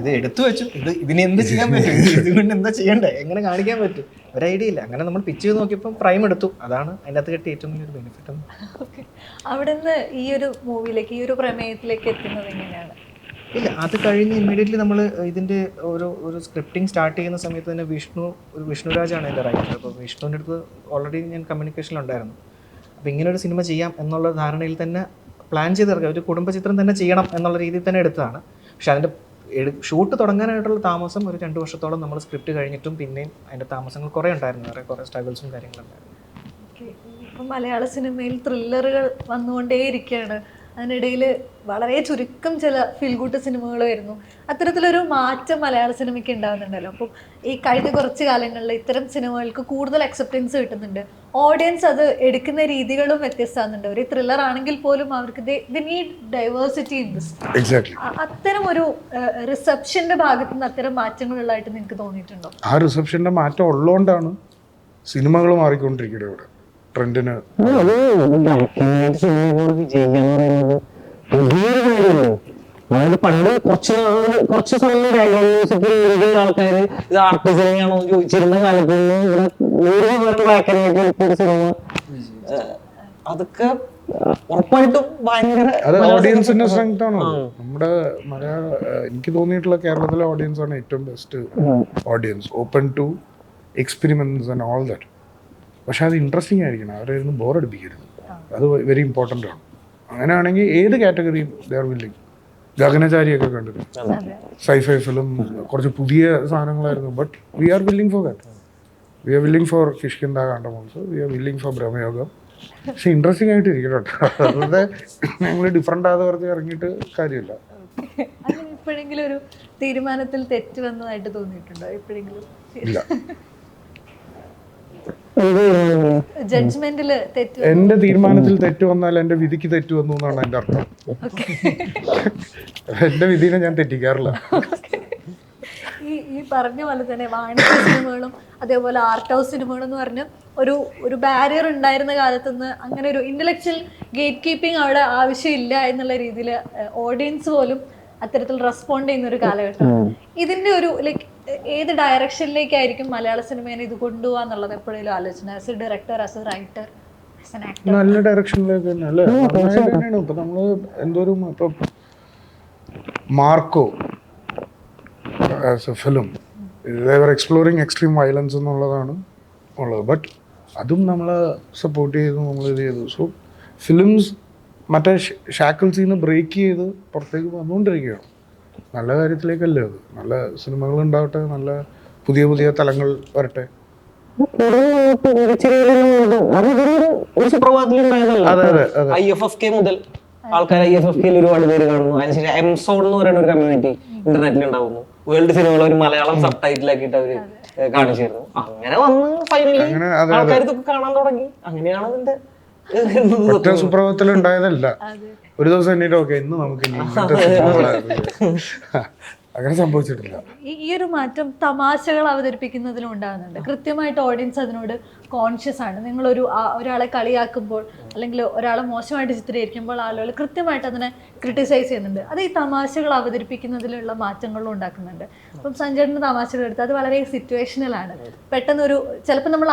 ഇത് എടുത്തു വെച്ചു. ഇത് ഇതിന് എന്ത് ചെയ്യാൻ പറ്റും? ഇതുകൊണ്ട് എന്താ ചെയ്യണ്ടേ? എങ്ങനെ കാണിക്കാൻ പറ്റും? ഒരു ഐഡിയ ഇല്ല. അങ്ങനെ നമ്മൾ പിച്ച് ചെയ്ത് നോക്കിയപ്പോൾ പ്രൈം എടുത്തു. അതാണ് അതിന്റെ അകത്ത് കിട്ടിയ ഏറ്റവും വലിയൊരു ബെനിഫിറ്റ് ഓക്കെ നിന്ന് ഈ ഒരു മൂവിയിലേക്ക് ഈ ഒരു പ്രമേയത്തിലേക്ക് എത്തുന്നത് എങ്ങനെയാണ്? ഇല്ല അത് കഴിഞ്ഞ് ഇമ്മീഡിയറ്റ്ലി നമ്മൾ ഇതിന്റെ ഒരു ഒരു സ്ക്രിപ്റ്റിംഗ് സ്റ്റാർട്ട് ചെയ്യുന്ന സമയത്ത് തന്നെ വിഷ്ണു ഒരു വിഷ്ണുരാജാണ് എന്റെ റൈറ്റർ അപ്പോൾ വിഷ്ണുവിന്റെ അടുത്ത് ഓൾറെഡി ഞാൻ കമ്മ്യൂണിക്കേഷനിലുണ്ടായിരുന്നു അപ്പോൾ ഇങ്ങനെ ഒരു സിനിമ ചെയ്യാം എന്നുള്ള ധാരണയിൽ തന്നെ പ്ലാൻ ചെയ്തിറക്കുക ഒരു കുടുംബ ചിത്രം തന്നെ ചെയ്യണം എന്നുള്ള രീതിയിൽ തന്നെ എടുത്തതാണ്. പക്ഷേ അതിന്റെ ഷൂട്ട് തുടങ്ങാനായിട്ടുള്ള താമസം ഒരു രണ്ട് വർഷത്തോളം നമ്മൾ സ്ക്രിപ്റ്റ് കഴിഞ്ഞിട്ടും പിന്നെയും അതിന്റെ താമസങ്ങൾ കുറേ ഉണ്ടായിരുന്നു. വേറെ കുറേ സ്ട്രഗിൾസും കാര്യങ്ങളുണ്ടായിരുന്നു ഇപ്പം മലയാള സിനിമയിൽ ത്രില്ലറുകൾ വന്നുകൊണ്ടേയിരിക്കുകയാണ്. അതിനിടയിൽ വളരെ ചുരുക്കം ചില ഫീൽ ഗുഡ് സിനിമകൾ വരുന്നു അത്തരത്തിലൊരു മാറ്റം മലയാള സിനിമയ്ക്ക് ഉണ്ടാകുന്നുണ്ടല്ലോ അപ്പം ഈ കഴിഞ്ഞ കുറച്ച് കാലങ്ങളിൽ ഇത്തരം സിനിമകൾക്ക് കൂടുതൽ അക്സെപ്റ്റൻസ് കിട്ടുന്നുണ്ട്. ഓഡിയൻസ് അത് എടുക്കുന്ന രീതികളും വ്യത്യസ്തമാകുന്നുണ്ട് ഒരു ത്രില്ലർ ആണെങ്കിൽ പോലും അവർക്ക് നീഡ് ഡൈവേഴ്സിറ്റി ഇൻ ദിസ് അത്തരം ഒരു റിസപ്ഷന്റെ ഭാഗത്ത് നിന്ന് അത്തരം മാറ്റങ്ങളുള്ളതായിട്ട് നിങ്ങൾക്ക് തോന്നിയിട്ടുണ്ടോ? ആ റിസപ്ഷന്റെ മാറ്റം ഉള്ളതുകൊണ്ടാണ് സിനിമകൾ മാറിക്കൊണ്ടിരിക്കുന്നത് ഇവിടെ. ട്രെൻഡിന് അത്. വിജയിക്കാന്ന് പറയുന്നത്? വലിയൊരു അതായത് പണ്ട് കുറച്ച് നാൾ കുറച്ച് സമയം ബാക്ക്ഗ്രൗണ്ട് മ്യൂസിക് എഴുതിയ ആൾക്കാര് ഇത് ആർട്ട് സിനിമയാണോ എന്ന് ചോദിച്ചിരുന്ന കാലത്ത് നിന്ന് ഇവിടെ നൂറ് പേരുടെ ബാക്കറിയായിട്ട് എടുത്തൊരു സിനിമ. അതൊക്കെ ഉറപ്പായിട്ടും ഭയങ്കര അത് ഓഡിയൻസിന്റെ സ്ട്രെങ്ത് ആണ് നമ്മുടെ മലയാള എനിക്ക് തോന്നിയിട്ടുള്ള കേരളത്തിലെ ഓഡിയൻസ് ആണ് ഏറ്റവും best audience open to experiments and all that പക്ഷെ അത് ഇൻട്രസ്റ്റിംഗ് ആയിരിക്കണം. അവരെ ബോർ അടിപ്പിക്കരുത്. അത് വെരി ഇമ്പോർട്ടന്റ് ആണ്. അങ്ങനെയാണെങ്കിൽ ഏത് കാറ്റഗറിയും ദേ ആർ വില്ലിങ് ഗഗനചാരിയൊക്കെ കണ്ടത് സൈഫൈ ഫിലിം കുറച്ച് പുതിയ സാധനങ്ങളായിരുന്നു. But we are willing for that we are willing for Kishkindha കാണ്ടമോൾസ് we are willing for Bramayugam പക്ഷെ ഇൻട്രസ്റ്റിംഗ് ആയിട്ട് ഇരിക്കണം കേട്ടോ. അതുകൊണ്ട് ഞങ്ങൾ ഡിഫറെന്റ് ആകാതെ പറഞ്ഞ് ഇറങ്ങിയിട്ട് കാര്യമില്ല. ഇപ്പോഴെങ്കിലും എപ്പോഴെങ്കിലും ഒരു തീരുമാനത്തിൽ തെറ്റ് വന്നതായിട്ട് തോന്നിയിട്ടുണ്ടോ? എപ്പോഴെങ്കിലും? ഇല്ല. ജഡ്ജ്മെന്റിൽ എന്റെ തീരുമാനത്തിൽ തെറ്റ് വന്നാൽ എന്റെ വിധിക്ക് തെറ്റ് വന്നു എന്നാണ് എന്റെ അർത്ഥം. എന്റെ വിധിനെ ഞാൻ തെറ്റിക്കാറില്ല. ഈ ഈ പറഞ്ഞ പോലെ തന്നെ വാണിജ്യ സിനിമകളും അതേപോലെ ആർട്ട് ഹൗസ് സിനിമകളും എന്ന് പറഞ്ഞ് ഒരു ഒരു ബാരിയർ ഉണ്ടായിരുന്ന കാലത്ത് നിന്ന് അങ്ങനെ ഒരു ഇന്റലക്ച്വൽ ഗേറ്റ് കീപ്പിംഗ് അവിടെ ആവശ്യമില്ല എന്നുള്ള രീതിയിൽ ഓഡിയൻസ് പോലും അത്തരത്തിൽ റെസ്പോണ്ട് ചെയ്യുന്ന ഒരു കാലഘട്ടം ഇതിന്റെ ഒരു ലൈക്ക് ഏത് ഡയറക്ഷനിലേക്കായിരിക്കും മലയാള സിനിമയെ ഇത് കൊണ്ടുപോകാന്നുള്ളത് എപ്പോഴേലും ആലോചന as a director as a writer as an actor നല്ല ഡയറക്ഷനിലേക്ക് തന്നെ അല്ലേ തന്നെയാണ്. ഇപ്പം നമ്മൾ എന്തോരം ഇപ്പം Marco as a film they were exploring extreme violence എന്നുള്ളതാണ് ഉള്ളത്. ബട്ട് അതും നമ്മൾ സപ്പോർട്ട് ചെയ്തു നമ്മൾ ഇത് ചെയ്തു. സോ ഫിലിംസ് മറ്റേ ഷാക്കിൾസിൽ നിന്ന് ബ്രേക്ക് ചെയ്ത് പുറത്തേക്ക് വന്നുകൊണ്ടിരിക്കുകയാണ്. നല്ല കാര്യത്തിലേക്കല്ലേ അത്? നല്ല സിനിമകൾ ഉണ്ടാവട്ടെ നല്ല പുതിയ പുതിയ തലങ്ങൾ വരട്ടെ. ഐ എഫ് എഫ് കെ മുതൽ ആൾക്കാർ ഐ എഫ് എഫ് കെയിൽ ഒരുപാട് പേര് കാണുന്നു. അതിനുശേഷം എംസോൺ എന്ന് പറയുന്ന ഒരു കമ്മ്യൂണിറ്റി ഇന്റർനെറ്റിൽ ഉണ്ടാവുന്നു വേൾഡ് സിനിമകൾ ഒരു മലയാളം സബ് ടൈറ്റിലാക്കിയിട്ട് അവർ കാണിച്ചിരുന്നു അങ്ങനെ വന്ന് ഫൈനലി ആൾക്കാർ ഇതൊക്കെ കാണാൻ തുടങ്ങി. അങ്ങനെയാണ് അതിന്റെ ഒറ്റ സുപ്രഭാതത്തിൽ ഉണ്ടായതല്ല ഒരു ദിവസം എന്നിട്ട് ഓക്കെ ഇന്ന് നമുക്ക്. അങ്ങനെ സംഭവിച്ചിട്ടില്ല. ഈ ഒരു മാറ്റം തമാശകൾ അവതരിപ്പിക്കുന്നതിലും ഉണ്ടാകുന്നുണ്ട്. കൃത്യമായിട്ട് ഓഡിയൻസ് അതിനോട് കോൺഷ്യസ് ആണ്. നിങ്ങൾ ഒരു ഒരാളെ കളിയാക്കുമ്പോൾ അല്ലെങ്കിൽ ഒരാളെ മോശമായിട്ട് ചിത്രീകരിക്കുമ്പോൾ ആളുകൾ കൃത്യമായിട്ട് അതിനെ ക്രിട്ടിസൈസ് ചെയ്യുന്നുണ്ട്. അത് ഈ തമാശകൾ അവതരിപ്പിക്കുന്നതിലുള്ള മാറ്റങ്ങളും ഉണ്ടാക്കുന്നുണ്ട്. അപ്പം സഞ്ജയന്റെ തമാശകൾ എടുത്ത് അത് വളരെ പെട്ടെന്ന് ഒരു ചിലപ്പോൾ നമ്മൾ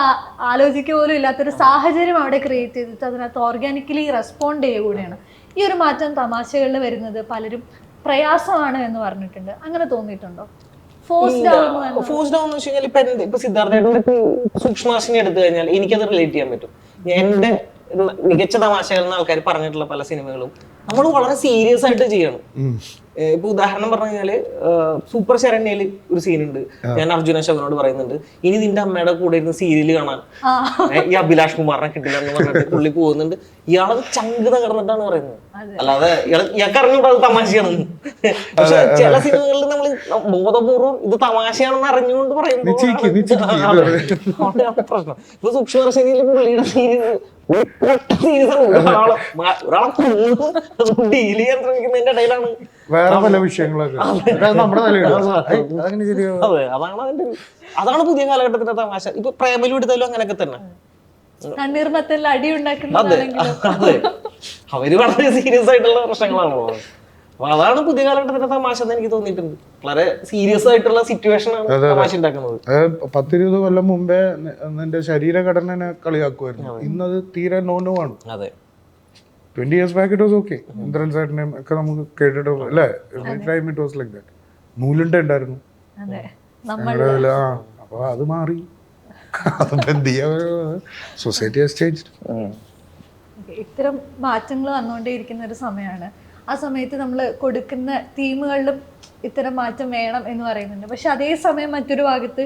ആലോചിക്കുക പോലും ഇല്ലാത്തൊരു സാഹചര്യം അവിടെ ക്രിയേറ്റ് ചെയ്തിട്ട് അതിനകത്ത് ഓർഗാനിക്കലി റെസ്പോണ്ട് ചെയ്യുക കൂടിയാണ്. ഈ ഒരു മാറ്റം തമാശകളിൽ വരുന്നത് പലരും പ്രയാസമാണ് എന്ന് പറഞ്ഞിട്ടുണ്ട്. അങ്ങനെ തോന്നിയിട്ടുണ്ടോ? ഫോഴ്സ്ഡ് ആവുന്നു ഫോഴ്സ് ഡൗൺ എന്ന് വെച്ച് കഴിഞ്ഞാൽ ഇപ്പൊ എന്ത്? ഇപ്പൊ സിദ്ധാർത്ഥേട്ടന്റെ സൂക്ഷ്മാസിനെ എടുത്തു കഴിഞ്ഞാൽ എനിക്കത് റിലേറ്റ് ചെയ്യാൻ പറ്റും. എന്റെ മികച്ച തമാശകൾ എന്ന ആൾക്കാർ പറഞ്ഞിട്ടുള്ള പല സിനിമകളും നമ്മൾ വളരെ സീരിയസ് ആയിട്ട് ചെയ്യണം. ഇപ്പൊ ഉദാഹരണം പറഞ്ഞു കഴിഞ്ഞാൽ സൂപ്പർ ശരണ്യയിൽ ഒരു സീനുണ്ട്. ഉണ്ട് ഞാൻ അർജുന ശവനോട് പറയുന്നുണ്ട് ഇനി നിന്റെ അമ്മയുടെ കൂടെ ഇരുന്ന് സീരിയൽ കാണാൻ. ആ. ഈ അഭിലാഷ് കുമാറിനെ കിട്ടില്ല എന്ന് പറഞ്ഞിട്ട് പുള്ളി പോകുന്നുണ്ട്. ഇയാളെ ചങ്ക് തകർന്നിട്ടാണ് പറയുന്നത്. അല്ലാതെ ഇയാൾ- ഇയാൾക്ക് അറിഞ്ഞൂടാ അത് തമാശയാണ് പക്ഷെ ചില സിനിമകളിൽ നമ്മൾ ബോധപൂർവം ഇത് തമാശയാണെന്ന് അറിഞ്ഞുകൊണ്ട് പറയുമ്പോൾ പ്രശ്നം. ഇപ്പൊ സൂക്ഷ്മദർശനിയിൽ പുള്ളിയുടെ സീരിയൽ ഒരാളെ ഒരാളെ ഡീൽ ചെയ്യാൻ ശ്രമിക്കുന്നതിന്റെ ഇടയിലാണ്. വേറെ പല വിഷയങ്ങളൊക്കെ. അത്. നമ്മുടെ അതെ. അതാണ് അതിന്റെ ഒരു- അതാണ് പുതിയ കാലഘട്ടത്തിന്റെ തമാശ. ഇപ്പൊ പ്രേമലു എടുത്താലും അങ്ങനെയൊക്കെ തന്നെ. തണ്ണീർമത്തിൽ അടി അതെ. ഉണ്ടാക്കുന്നതാണെങ്കിലും അതെ. അവർ വളരെ സീരിയസ് ആയിട്ടുള്ള പ്രശ്നങ്ങളാണല്ലോ അപ്പൊ അതാണ് പുതിയ കാലഘട്ടത്തിന്റെ തമാശ എന്ന് എനിക്ക് തോന്നിയിട്ടുണ്ട്. വളരെ സീരിയസ് ആയിട്ടുള്ള സിറ്റുവേഷൻ ആണ് തമാശ ഉണ്ടാക്കുന്നത്. പത്തിരുപത് കൊല്ലം മുമ്പേ നിന്റെ ശരീരഘടനനെ കളിയാക്കുമായിരുന്നു ഇന്നത് തീരെ നോ നോ ആണ്. അതെ. Twenty years back it was okay Indran സാറിനെയും ഒക്കെ നമുക്ക് കേട്ടിട്ട് അല്ലേ? Time it was like that നൂലുണ്ട ഉണ്ടായിരുന്നു. അതെ. ആ അപ്പൊ അത് മാറി. അതിപ്പോ എന്ത് ചെയ്യാ സൊസൈറ്റി ഹാസ് ചേഞ്ച്ഡ് ഇത്തരം മാറ്റങ്ങൾ വന്നുകൊണ്ടേയിരിക്കുന്ന ഒരു സമയമാണ് ആ സമയത്ത് നമ്മൾ കൊടുക്കുന്ന തീമുകളിലും ഇത്തരം മാറ്റം വേണം എന്ന് പറയുന്നുണ്ട്. പക്ഷെ അതേസമയം മറ്റൊരു ഭാഗത്ത്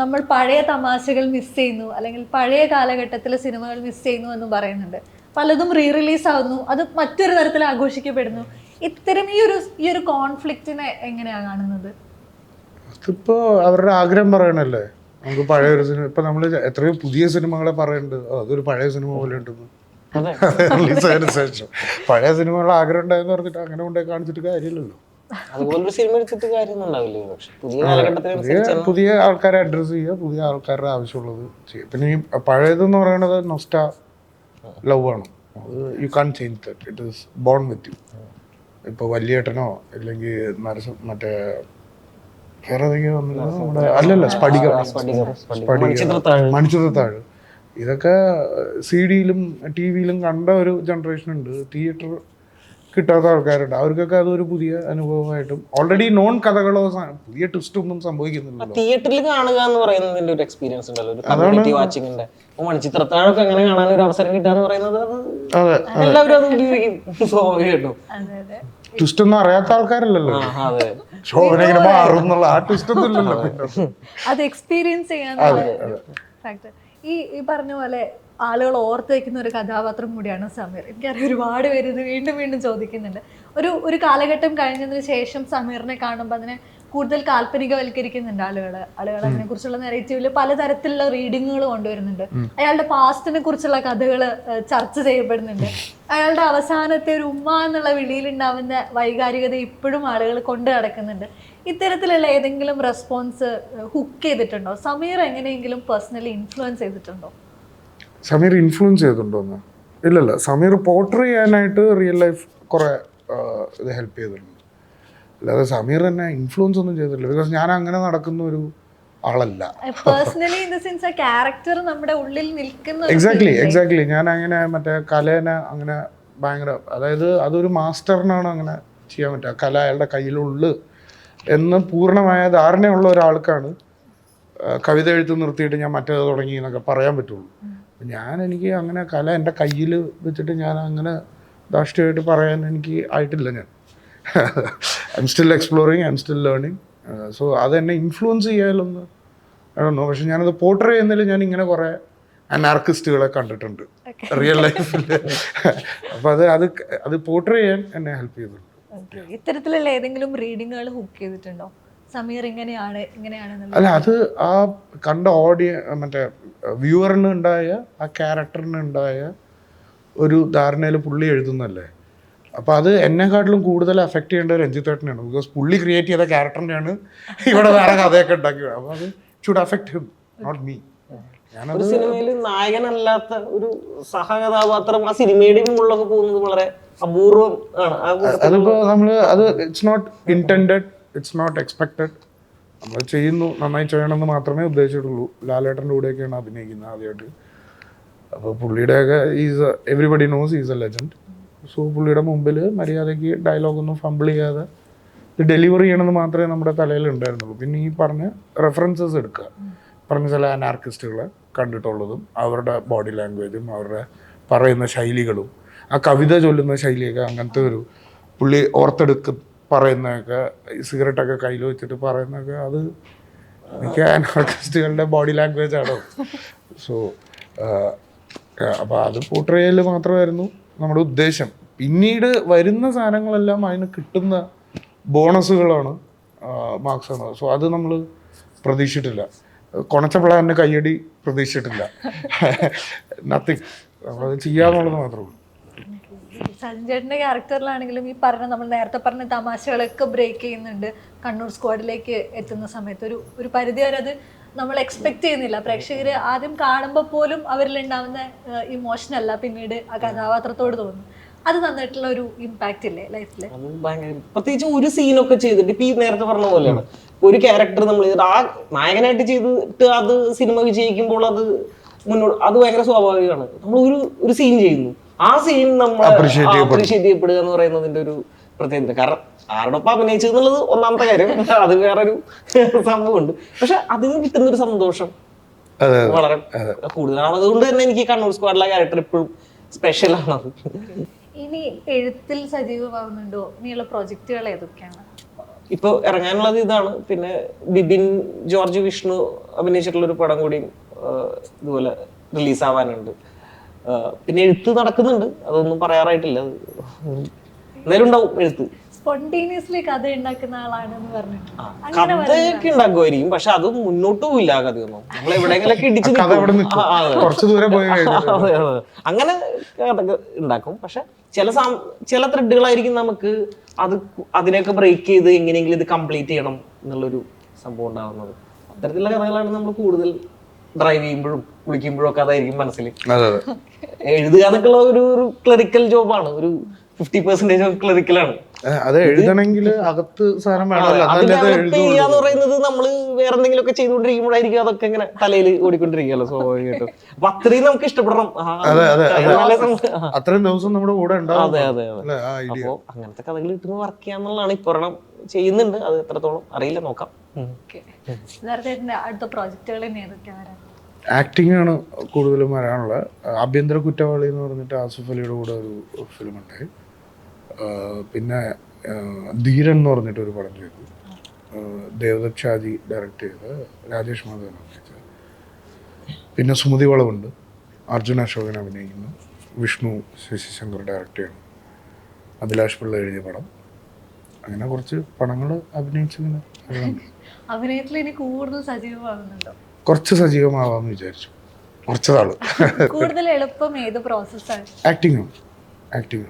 നമ്മൾ പഴയ തമാശകൾ മിസ് ചെയ്യുന്നു. അല്ലെങ്കിൽ പഴയ കാലഘട്ടത്തിലെ സിനിമകൾ മിസ് ചെയ്യുന്നു എന്നും പറയുന്നുണ്ട്. പലതും റീ റിലീസ് ആവുന്നു. അത് മറ്റൊരു തരത്തിൽ ആഘോഷിക്കപ്പെടുന്നു. ഇത്തരം ഈ ഒരു ഈ ഒരു കോൺഫ്ലിക്റ്റിനെ എങ്ങനെയാണ് കാണുന്നത്? അതിപ്പോ അവരുടെ ആഗ്രഹം പറയണല്ലേ? നമുക്ക് പഴയ ഒരു സിനിമ ഇപ്പൊ നമ്മൾ എത്രയോ പുതിയ സിനിമകളെ പറയുന്നുണ്ട് "ഓ, അതൊരു പഴയ സിനിമ പോലെ ഉണ്ടെന്ന്. ശേഷം. പഴയ സിനിമകൾ ആഗ്രഹം ഉണ്ടായെന്ന് പറഞ്ഞിട്ട് അങ്ങനെ കൊണ്ടേ കാണിച്ചിട്ട് കാര്യമില്ലല്ലോ. പുതിയ ആൾക്കാരെ അഡ്രസ് ചെയ്യുക പുതിയ ആൾക്കാരുടെ ആവശ്യമുള്ളത് ചെയ്യുക. പിന്നെ ഈ പഴയതെന്ന് പറയുന്നത് നൊസ്റ്റ ലവ് ആണ്. അത് you can change that it is born with you ഇപ്പോൾ വലിയേട്ടനോ അല്ലെങ്കിൽ നരസ മറ്റേ വേറെ നമ്മുടെ അല്ലല്ല സ്പടിക. മണിച്ചിത്രത്താഴ്. ഇതൊക്കെ സി ഡിയിലും ടി വിയിലും കണ്ട ഒരു ജനറേഷൻ ഉണ്ട്. തിയേറ്റർ കിട്ടാത്ത ആൾക്കാരുണ്ട്. അവർക്കൊക്കെ അതൊരു പുതിയ അനുഭവമായിട്ടും ഓൾറെഡി നോൺ കഥകളോ പുതിയ ട്വിസ്റ്റ് ഒന്നും സംഭവിക്കുന്നില്ലല്ലോ. തിയേറ്ററിൽ കാണുക എന്ന് പറയുന്നതിന്റെ ഒരു എക്സ്പീരിയൻസ് ഉണ്ടല്ലോ. ഒരു കമ്മ്യൂണിറ്റി വാച്ചിങ്ങിന്റെ അപ്പൊ മണിച്ചിത്രത്താഴൊക്കെ അങ്ങനെ കാണാൻ ഒരു അവസരം കിട്ടാന്ന് പറയുന്നത് അതെ എല്ലാവരും അത് ഉപയോഗിക്കും. സ്വാഭാവികമായിട്ടും. അതെ അതെ. ട്വിസ്റ്റ് ഒന്നും അറിയാത്ത ആൾക്കാരല്ലല്ലോ. അതെ. ശോഭന ഇങ്ങനെ മാറും എന്നുള്ള ആ ട്വിസ്റ്റ് ഒന്നും ഇല്ലല്ലോ. അത് എക്സ്പീരിയൻസ് ഈ ഈ പറഞ്ഞ പോലെ ആളുകൾ ഓർത്ത് വെക്കുന്ന ഒരു കഥാപാത്രം കൂടിയാണ് സമീർ. എനിക്കറിയാം ഒരുപാട് പേര് ഇത് വീണ്ടും വീണ്ടും ചോദിക്കുന്നുണ്ട്. ഒരു ഒരു കാലഘട്ടം കഴിഞ്ഞതിന് ശേഷം സമീറിനെ കാണുമ്പോൾ അതിനെ കൂടുതൽ കാൽപ്പനികവൽക്കരിക്കുന്നുണ്ട് ആളുകൾ ആളുകൾ അതിനെ കുറിച്ചുള്ള നെറേറ്റീവിൽ പലതരത്തിലുള്ള റീഡിങ്ങുകൾ കൊണ്ടുവരുന്നുണ്ട്. അയാളുടെ പാസ്റ്റിനെ കുറിച്ചുള്ള കഥകൾ ചർച്ച ചെയ്യപ്പെടുന്നുണ്ട്. അയാളുടെ അവസാനത്തെ ഒരു ഉമ്മ എന്നുള്ള വിളിയിൽ ഉണ്ടാവുന്ന വൈകാരികത ഇപ്പോഴും ആളുകൾ കൊണ്ടു നടക്കുന്നുണ്ട്. ഇത്തരത്തിലുള്ള ഏതെങ്കിലും റെസ്പോൺസ് ഹുക്ക് ചെയ്തിട്ടുണ്ടോ? സമീർ എങ്ങനെയെങ്കിലും പേഴ്സണലി ഇൻഫ്ലുവൻസ് ചെയ്തിട്ടുണ്ടോ? സമീർ ഇൻഫ്ലുവൻസ് ചെയ്തിട്ടുണ്ടോ ഇല്ലല്ല. സമീർ പോർട്ടർ ചെയ്യാനായിട്ട് റിയൽ ലൈഫ് കുറെ ഇത് ഹെൽപ്പ് ചെയ്തിട്ടുണ്ട്. അല്ലാതെ സമീർ എന്നെ ഇൻഫ്ലുവൻസ് ഒന്നും ചെയ്തിട്ടില്ല. ബിക്കോസ് ഞാൻ അങ്ങനെ നടക്കുന്ന ഒരു ആളല്ല. പേഴ്സണലി ഇൻ ദ സെൻസ് ആ ക്യാരക്ടർ നമ്മുടെ ഉള്ളിൽ നിൽക്കുന്ന എക്സാക്ട്ലി എക്സാക്ട്ലി ഞാൻ അങ്ങനെ മറ്റേ കലേനെ അങ്ങനെ ഭയങ്കര അതായത് അതൊരു മാസ്റ്ററിനാണ് അങ്ങനെ ചെയ്യാൻ പറ്റുക. കല അയാളുടെ കയ്യിലുള്ളു എന്ന് പൂർണമായ ധാരണയുള്ള ഒരാൾക്കാണ് കവിത എഴുത്ത് നിർത്തിയിട്ട് ഞാൻ മറ്റേത് തുടങ്ങി എന്നൊക്കെ പറയാൻ പറ്റുള്ളൂ. ഞാൻ എനിക്ക് അങ്ങനെ കല എന്റെ കയ്യിൽ വെച്ചിട്ട് ഞാൻ അങ്ങനെ ധാഷ്ട്യമായിട്ട് പറയാൻ എനിക്ക് ആയിട്ടില്ല ഞാൻ. I'm still exploring I'm still learning so അതെന്നെ ഇൻഫ്ലുവൻസ് ചെയ്യാലൊന്ന് ആണോ പക്ഷെ ഞാനത് പോർട്രേ ചെയ്യുന്നതിൽ ഞാൻ ഇങ്ങനെ കുറേ അനാർക്കിസ്റ്റുകളെ കണ്ടിട്ടുണ്ട്. റിയൽ ലൈഫിൽ അപ്പം അത് അത് അത് പോർട്രേ ചെയ്യാൻ എന്നെ ഹെൽപ്പ് ചെയ്തിട്ടുണ്ട്. ഇത്തരത്തിലുള്ള ഏതെങ്കിലും റീഡിങ്ങുകൾ ഹുക്ക് ചെയ്തിട്ടുണ്ടോ? സമീർ ഇങ്ങനെയാണ് ഇങ്ങനെയാണെന്നുള്ള അല്ല അത് ആ കണ്ട ഓഡിയ മറ്റേ വ്യൂവറിന് ഉണ്ടായ ആ ക്യാരക്ടറിന് ഉണ്ടായ ഒരു ധാരണയിൽ പുള്ളി എഴുതുന്നല്ലേ അപ്പോൾ അത് എന്നെക്കാട്ടിലും കൂടുതൽ അഫക്റ്റ് ചെയ്യേണ്ട രഞ്ജിത്തേട്ടനാണ് ബിക്കോസ് പുള്ളി ക്രിയേറ്റ് ചെയ്ത ക്യാരക്ടറിനെയാണ് ഇവിടെ വേറെ കഥയൊക്കെ ഉണ്ടാക്കി അപ്പോൾ അത് should affect him not me ഒരു സിനിമയിൽ നായകനല്ലാത്ത ഒരു സഹകഥാപാത്രം ആ സിനിമയുടെ മുകളിലൊക്കെ പോകുന്നത് വളരെ അപൂർവം ആണ്. അതിപ്പോ നമ്മൾ അത് it's not intended it's not expected നമ്മൾ ചെയ്യുന്നു നന്നായി ചെയ്യണമെന്ന് മാത്രമേ ഉദ്ദേശിച്ചിട്ടുള്ളൂ. ലാലേട്ടന്റെ കൂടെയൊക്കെയാണ് അഭിനയിക്കുന്നത് ആദ്യമായിട്ട്. അപ്പോൾ പുള്ളിയുടെയൊക്കെ is everybody knows is a legend so പുള്ളിയുടെ മുമ്പിൽ മര്യാദയ്ക്ക് ഡയലോഗൊന്നും ഫംബിൾ ചെയ്യാതെ ഡെലിവറി ചെയ്യണമെന്ന് മാത്രമേ നമ്മുടെ തലയിൽ ഉണ്ടായിരുന്നുള്ളൂ പിന്നെ ഈ പറഞ്ഞ റെഫറൻസസ് എടുക്കുക. പറഞ്ഞ ചില അനാർക്കിസ്റ്റുകളെ കണ്ടിട്ടുള്ളതും അവരുടെ ബോഡി ലാംഗ്വേജും അവരുടെ പറയുന്ന ശൈലികളും ആ കവിത ചൊല്ലുന്ന ശൈലിയൊക്കെ അങ്ങനത്തെ ഒരു പുള്ളി ഓർത്തെടുക്ക പറയുന്നതൊക്കെ സിഗരറ്റൊക്കെ കയ്യിൽ വെച്ചിട്ട് പറയുന്നതൊക്കെ അത് എനിക്ക് അനാർക്കിസ്റ്റുകളുടെ ബോഡി ലാംഗ്വേജ് ആണോ? സോ അപ്പോൾ അത് പോർട്രേയിൽ മാത്രമായിരുന്നു. നമ്മുടെ ഉദ്ദേശം. പിന്നീട് വരുന്ന സാധനങ്ങളെല്ലാം അതിന് കിട്ടുന്ന ബോണസുകളാണ് മാർക്സ് ആണ്. സോ അത് നമ്മൾ പ്രതീക്ഷിച്ചിട്ടില്ല. കൊണച്ച പ്ലാനിന് കയ്യടി പ്രതീക്ഷിച്ചിട്ടില്ല. നത്തിങ് നമ്മളത് ചെയ്യാന്നുള്ളത് മാത്രമേ ഉള്ളൂ. സഞ്ജയുടെ ക്യാരക്ടറിലാണെങ്കിലും ഈ പറഞ്ഞ നമ്മൾ നേരത്തെ പറഞ്ഞ തമാശകളൊക്കെ ബ്രേക്ക് ചെയ്യുന്നുണ്ട്. കണ്ണൂർ സ്ക്വാഡിലേക്ക് എത്തുന്ന സമയത്ത്. ഒരു ഒരു പരിധി വരെ അത് നമ്മൾ എക്സ്പെക്ട് ചെയ്യുന്നില്ല. പ്രേക്ഷകര് ആദ്യം കാണുമ്പോൾ പോലും അവരിൽ ഉണ്ടാവുന്ന ഇമോഷൻ അല്ല. പിന്നീട് ആ കഥാപാത്രത്തോട് തോന്നുന്നു അത് തന്നിട്ടുള്ള ഒരു ഇമ്പാക്റ്റ് ഇല്ലേ ലൈഫിൽ പ്രത്യേകിച്ച് ഒരു സീനൊക്കെ ചെയ്തിട്ട് ഇപ്പൊ ഈ നേരത്തെ പറഞ്ഞ പോലെയാണ്. ഒരു ക്യാരക്ടർ നമ്മൾ ചെയ്തിട്ട് ആ നായകനായിട്ട് ചെയ്തിട്ട് അത് സിനിമ വിജയിക്കുമ്പോൾ അത് മുന്നോട്ട് അത് ഭയങ്കര സ്വാഭാവികമാണ്. നമ്മൾ ഒരു ഒരു സീൻ ചെയ്യുന്നു. ആ സീൻ നമ്മൾ. അപ്രീഷിയേറ്റ് ചെയ്യപ്പെടുക എന്ന് പറയുന്നതിന്റെ ഒരു പ്രത്യേകത. കാരണം ആരോടൊപ്പം അഭിനയിച്ചു എന്നുള്ളത് ഒന്നാമത്തെ കാര്യം. അത് വേറൊരു സംഭവമുണ്ട്. പക്ഷെ അതിന് കിട്ടുന്ന ഒരു സന്തോഷം അതെ വളരെ കൂടുതലാണ് അതുകൊണ്ട് തന്നെ എനിക്ക് കണ്ണൂർ സ്ക്വാഡിലെ ക്യാരക്ടർ ഇപ്പോഴും സ്പെഷ്യൽ ആണ്. ഇനി എഴുത്തിൽ സജീവമാകുന്നുണ്ടോ ഇനിയുള്ള പ്രോജക്റ്റുകൾ ഏതൊക്കെയാണ്? ഇപ്പൊ ഇറങ്ങാനുള്ളത് ഇതാണ്. പിന്നെ ബിബിൻ ജോർജ് വിഷ്ണു അഭിനയിച്ചിട്ടുള്ള ഒരു പടം കൂടി ഇതുപോലെ റിലീസ് ആവാനുണ്ട്. പിന്നെ എഴുത്ത് നടക്കുന്നുണ്ട്. അതൊന്നും പറയാറായിട്ടില്ല. എന്തായാലും ഉണ്ടാവും എഴുത്ത്. സ്പോണ്ടേനിയസ്ലി കഥ ഉണ്ടാക്കുന്ന ആളാണെന്ന് പറഞ്ഞിട്ട്. ആ, കഥയൊക്കെ ഉണ്ടാക്കുമായിരിക്കും പക്ഷെ അത് മുന്നോട്ട് പോയില്ല കഥ കഥയൊന്നും നമ്മൾ എവിടെയെങ്കിലൊക്കെ ഇടിച്ചു കഥ അവിടെ നിൽക്കും. കുറച്ച് ദൂരം പോയി. അങ്ങനെ ഉണ്ടാക്കും. പക്ഷെ ചില സം- ചില ത്രെഡുകളായിരിക്കും നമുക്ക് അത് അതിനെയൊക്കെ ബ്രേക്ക് ചെയ്ത് എങ്ങനെയെങ്കിലും ഇത് കംപ്ലീറ്റ് ചെയ്യണം എന്നുള്ളൊരു സംഭവം ഉണ്ടാകുന്നത് അത്തരത്തിലുള്ള കഥകളാണ് നമ്മൾ കൂടുതൽ ഡ്രൈവ് ചെയ്യുമ്പോഴും കുളിക്കുമ്പോഴും ഒക്കെ അതായിരിക്കും മനസ്സിൽ എഴുതുക എന്നൊക്കെ ഒരു ക്ലറിക്കൽ ജോബാണ് ഒരു ഫിഫ്റ്റി പെർസെന്റേജ് ഓഫ് ക്ലറിക്കലാണ് അത് എഴുതണമെങ്കിൽ അകത്ത് സാധനം വേണമല്ലോ പറയുന്നത് നമ്മൾ വേറെ എന്തെങ്കിലും ഒക്കെ ചെയ്തുകൊണ്ടിരിക്കുമ്പോഴായിരിക്കും അതൊക്കെ ഇങ്ങനെ തലയിൽ ഓടിക്കൊണ്ടിരിക്കുകയല്ലോ സ്വാഭാവികമായിട്ടും. അപ്പൊ അത്രയും നമുക്ക് ഇഷ്ടപ്പെടണം. അത്രയും ദിവസം നമ്മുടെ കൂടെ ഉണ്ടാവും. അതെ അതെ അതെ. അപ്പോ അങ്ങനത്തെ കഥകൾ കിട്ടുന്ന വർക്ക് ചെയ്യാന്നുള്ളതാണ് ഇപ്പൊ ഒരെണ്ണം ചെയ്യുന്നുണ്ട്. അത് എത്രത്തോളം അറിയില്ല നോക്കാം. അടുത്ത പ്രോജക്റ്റുകൾ ഏതൊക്കെയാണ് ആക്ടിംഗ് ആണ് കൂടുതലും വരാനുള്ളത്. ആഭ്യന്തര കുറ്റവാളി എന്ന് പറഞ്ഞിട്ട് ആസിഫ് അലിയുടെ കൂടെ ഒരു ഫിലിം ഉണ്ടായി പിന്നെ ധീരൻ എന്ന് പറഞ്ഞിട്ട് ഒരു പടം ചെയ്തു. ദേവദക്ഷാജി ദേവദത്ത് ഷാജി ഡയറക്റ്റ് ചെയ്ത് രാജേഷ് മാധവൻ അഭിനയിച്ചത്. പിന്നെ സുമതി വളവുണ്ട്. അർജുൻ അശോകൻ അഭിനയിക്കുന്നു. വിഷ്ണു ശശിശങ്കർ ഡയറക്റ്റ് ചെയ്യുന്നു അഭിലാഷ് പിള്ള എഴുതിയ പടം. അങ്ങനെ കുറച്ച് പടങ്ങൾ അഭിനയിച്ചിങ്ങനെ. അഭിനയത്തിൽ ഇനി കൂടുതൽ സജീവമാകുന്നുണ്ടോ? കുറച്ച് സജീവമാവാന്ന് വിചാരിച്ചു. കുറച്ച് നാൾ കൂടുതൽ എളുപ്പം ഏത് പ്രോസസ്സാണ് ആക്ടിങ്ങും ആക്ടിങ്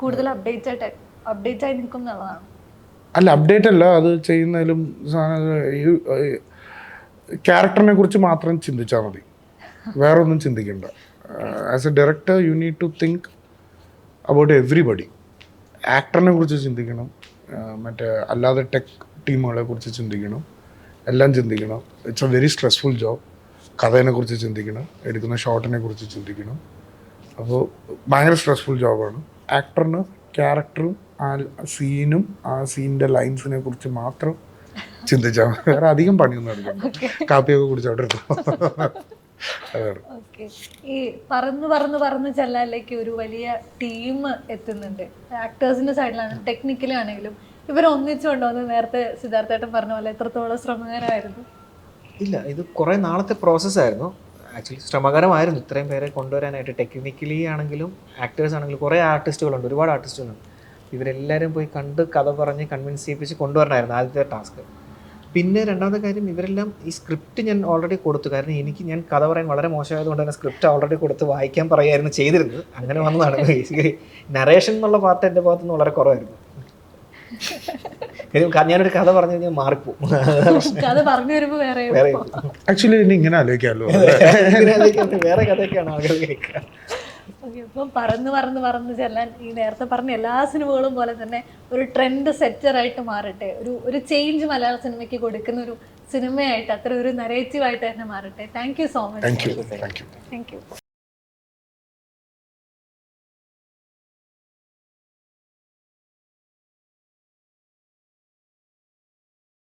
കൂടുതൽ അപ്ഡേറ്റ് ആയിട്ട് അപ്ഡേറ്റ് ആയി നിൽക്കുന്നതാണ്. അല്ല അപ്ഡേറ്റ് അല്ല അത് ചെയ്യുന്നതിലും ക്യാരക്ടറിനെ കുറിച്ച് മാത്രം ചിന്തിച്ചാൽ മതി. വേറെ ഒന്നും ചിന്തിക്കണ്ട as a director you need to think about everybody ആക്ടറിനെ കുറിച്ച് ചിന്തിക്കണം. മറ്റേ അല്ലാതെ ടെക് ടീമുകളെ കുറിച്ച് ചിന്തിക്കണം. എല്ലാം ചിന്തിക്കണം. It's a very stressful job കഥേനെ കുറിച്ച് ചിന്തിക്കണം. എടുക്കുന്ന ഷോട്ടിനെ കുറിച്ച് ചിന്തിക്കണം. അപ്പോൾ ഭയങ്കര സ്ട്രെസ്ഫുൾ ജോബാണ് ആക്ടറിന് ക്യാരക്ടറും ആ സീനും ആ സീനിന്റെ ലൈൻസിനെ കുറിച്ച് മാത്രം ചിന്തിച്ചാൽ. വേറെ അധികം പണിയൊന്നും എടുക്കണ്ട. കാപ്പിയൊക്കെ കുടിച്ചോട്ടെ ഈ പറന്ന് പറന്ന് പറന്ന് ചെല്ലാലേക്ക് ഒരു വലിയ ടീം എത്തുന്നുണ്ട്. ആക്ടേഴ്സിന്റെ സൈഡിലാണ് ടെക്നിക്കലി ആണെങ്കിലും ഇവർ ഒന്നിച്ചുകൊണ്ടോന്ന് നേരത്തെ സിദ്ധാർത്ഥേട്ടൻ പറഞ്ഞ പോലെ എത്രത്തോളം ശ്രമകരമായിരുന്നു? ഇല്ല ഇത് കുറെ നാളത്തെ പ്രോസസ്സായിരുന്നു ആക്ച്വലി ശ്രമകരമായിരുന്നു. ഇത്രയും പേരെ കൊണ്ടുവരാനായിട്ട്. ടെക്നിക്കലി ആണെങ്കിലും ആക്ടേഴ്സ് ആണെങ്കിലും കുറേ ആർട്ടിസ്റ്റുകളുണ്ട് ഒരുപാട് ആർട്ടിസ്റ്റുകളുണ്ട് ഇവരെല്ലാവരും പോയി കണ്ട് കഥ പറഞ്ഞ് കൺവിൻസ് ചെയ്യിപ്പിച്ച് കൊണ്ടുവരണമായിരുന്നു ആദ്യത്തെ ടാസ്ക് പിന്നെ രണ്ടാമത്തെ കാര്യം ഇവരെല്ലാം ഈ സ്ക്രിപ്റ്റ് ഞാൻ ഓൾറെഡി കൊടുത്തു. കാരണം എനിക്ക് ഞാൻ കഥ പറയാൻ വളരെ മോശമായതുകൊണ്ട് തന്നെ സ്ക്രിപ്റ്റ് ഓൾറെഡി കൊടുത്ത് വായിക്കാൻ പറയുമായിരുന്നു ചെയ്തിരുന്നത്. അങ്ങനെ വന്നതാണ്. ബേസിക്കലി നറേഷൻ എന്നുള്ള പാർട്ട് എന്റെ ഭാഗത്തുനിന്ന് വളരെ കുറവായിരുന്നു. ഞാനൊരു കഥ പറഞ്ഞു കഴിഞ്ഞാൽ മാറിപ്പോവും. പറഞ്ഞു വരുമ്പോൾ വേറെ ആക്ച്വലി ഇനി ഇങ്ങനെ ആലോചിക്കാമല്ലോ. ഇതിനകത്തേക്ക് വേറെ കഥയൊക്കെയാണ് ആളുകൾ കേൾക്കുക. ഇപ്പം പറന്ന് പറന്ന് പറന്ന് ചെല്ലാൻ ഈ നേരത്തെ പറഞ്ഞ എല്ലാ സിനിമകളും പോലെ തന്നെ ഒരു ട്രെൻഡ് സെറ്ററായിട്ട് മാറട്ടെ. ഒരു ഒരു ചേഞ്ച് മലയാള സിനിമയ്ക്ക് കൊടുക്കുന്ന ഒരു സിനിമയായിട്ട് അത്ര ഒരു നരേറ്റീവായിട്ട് തന്നെ മാറട്ടെ. Thank you so much thank you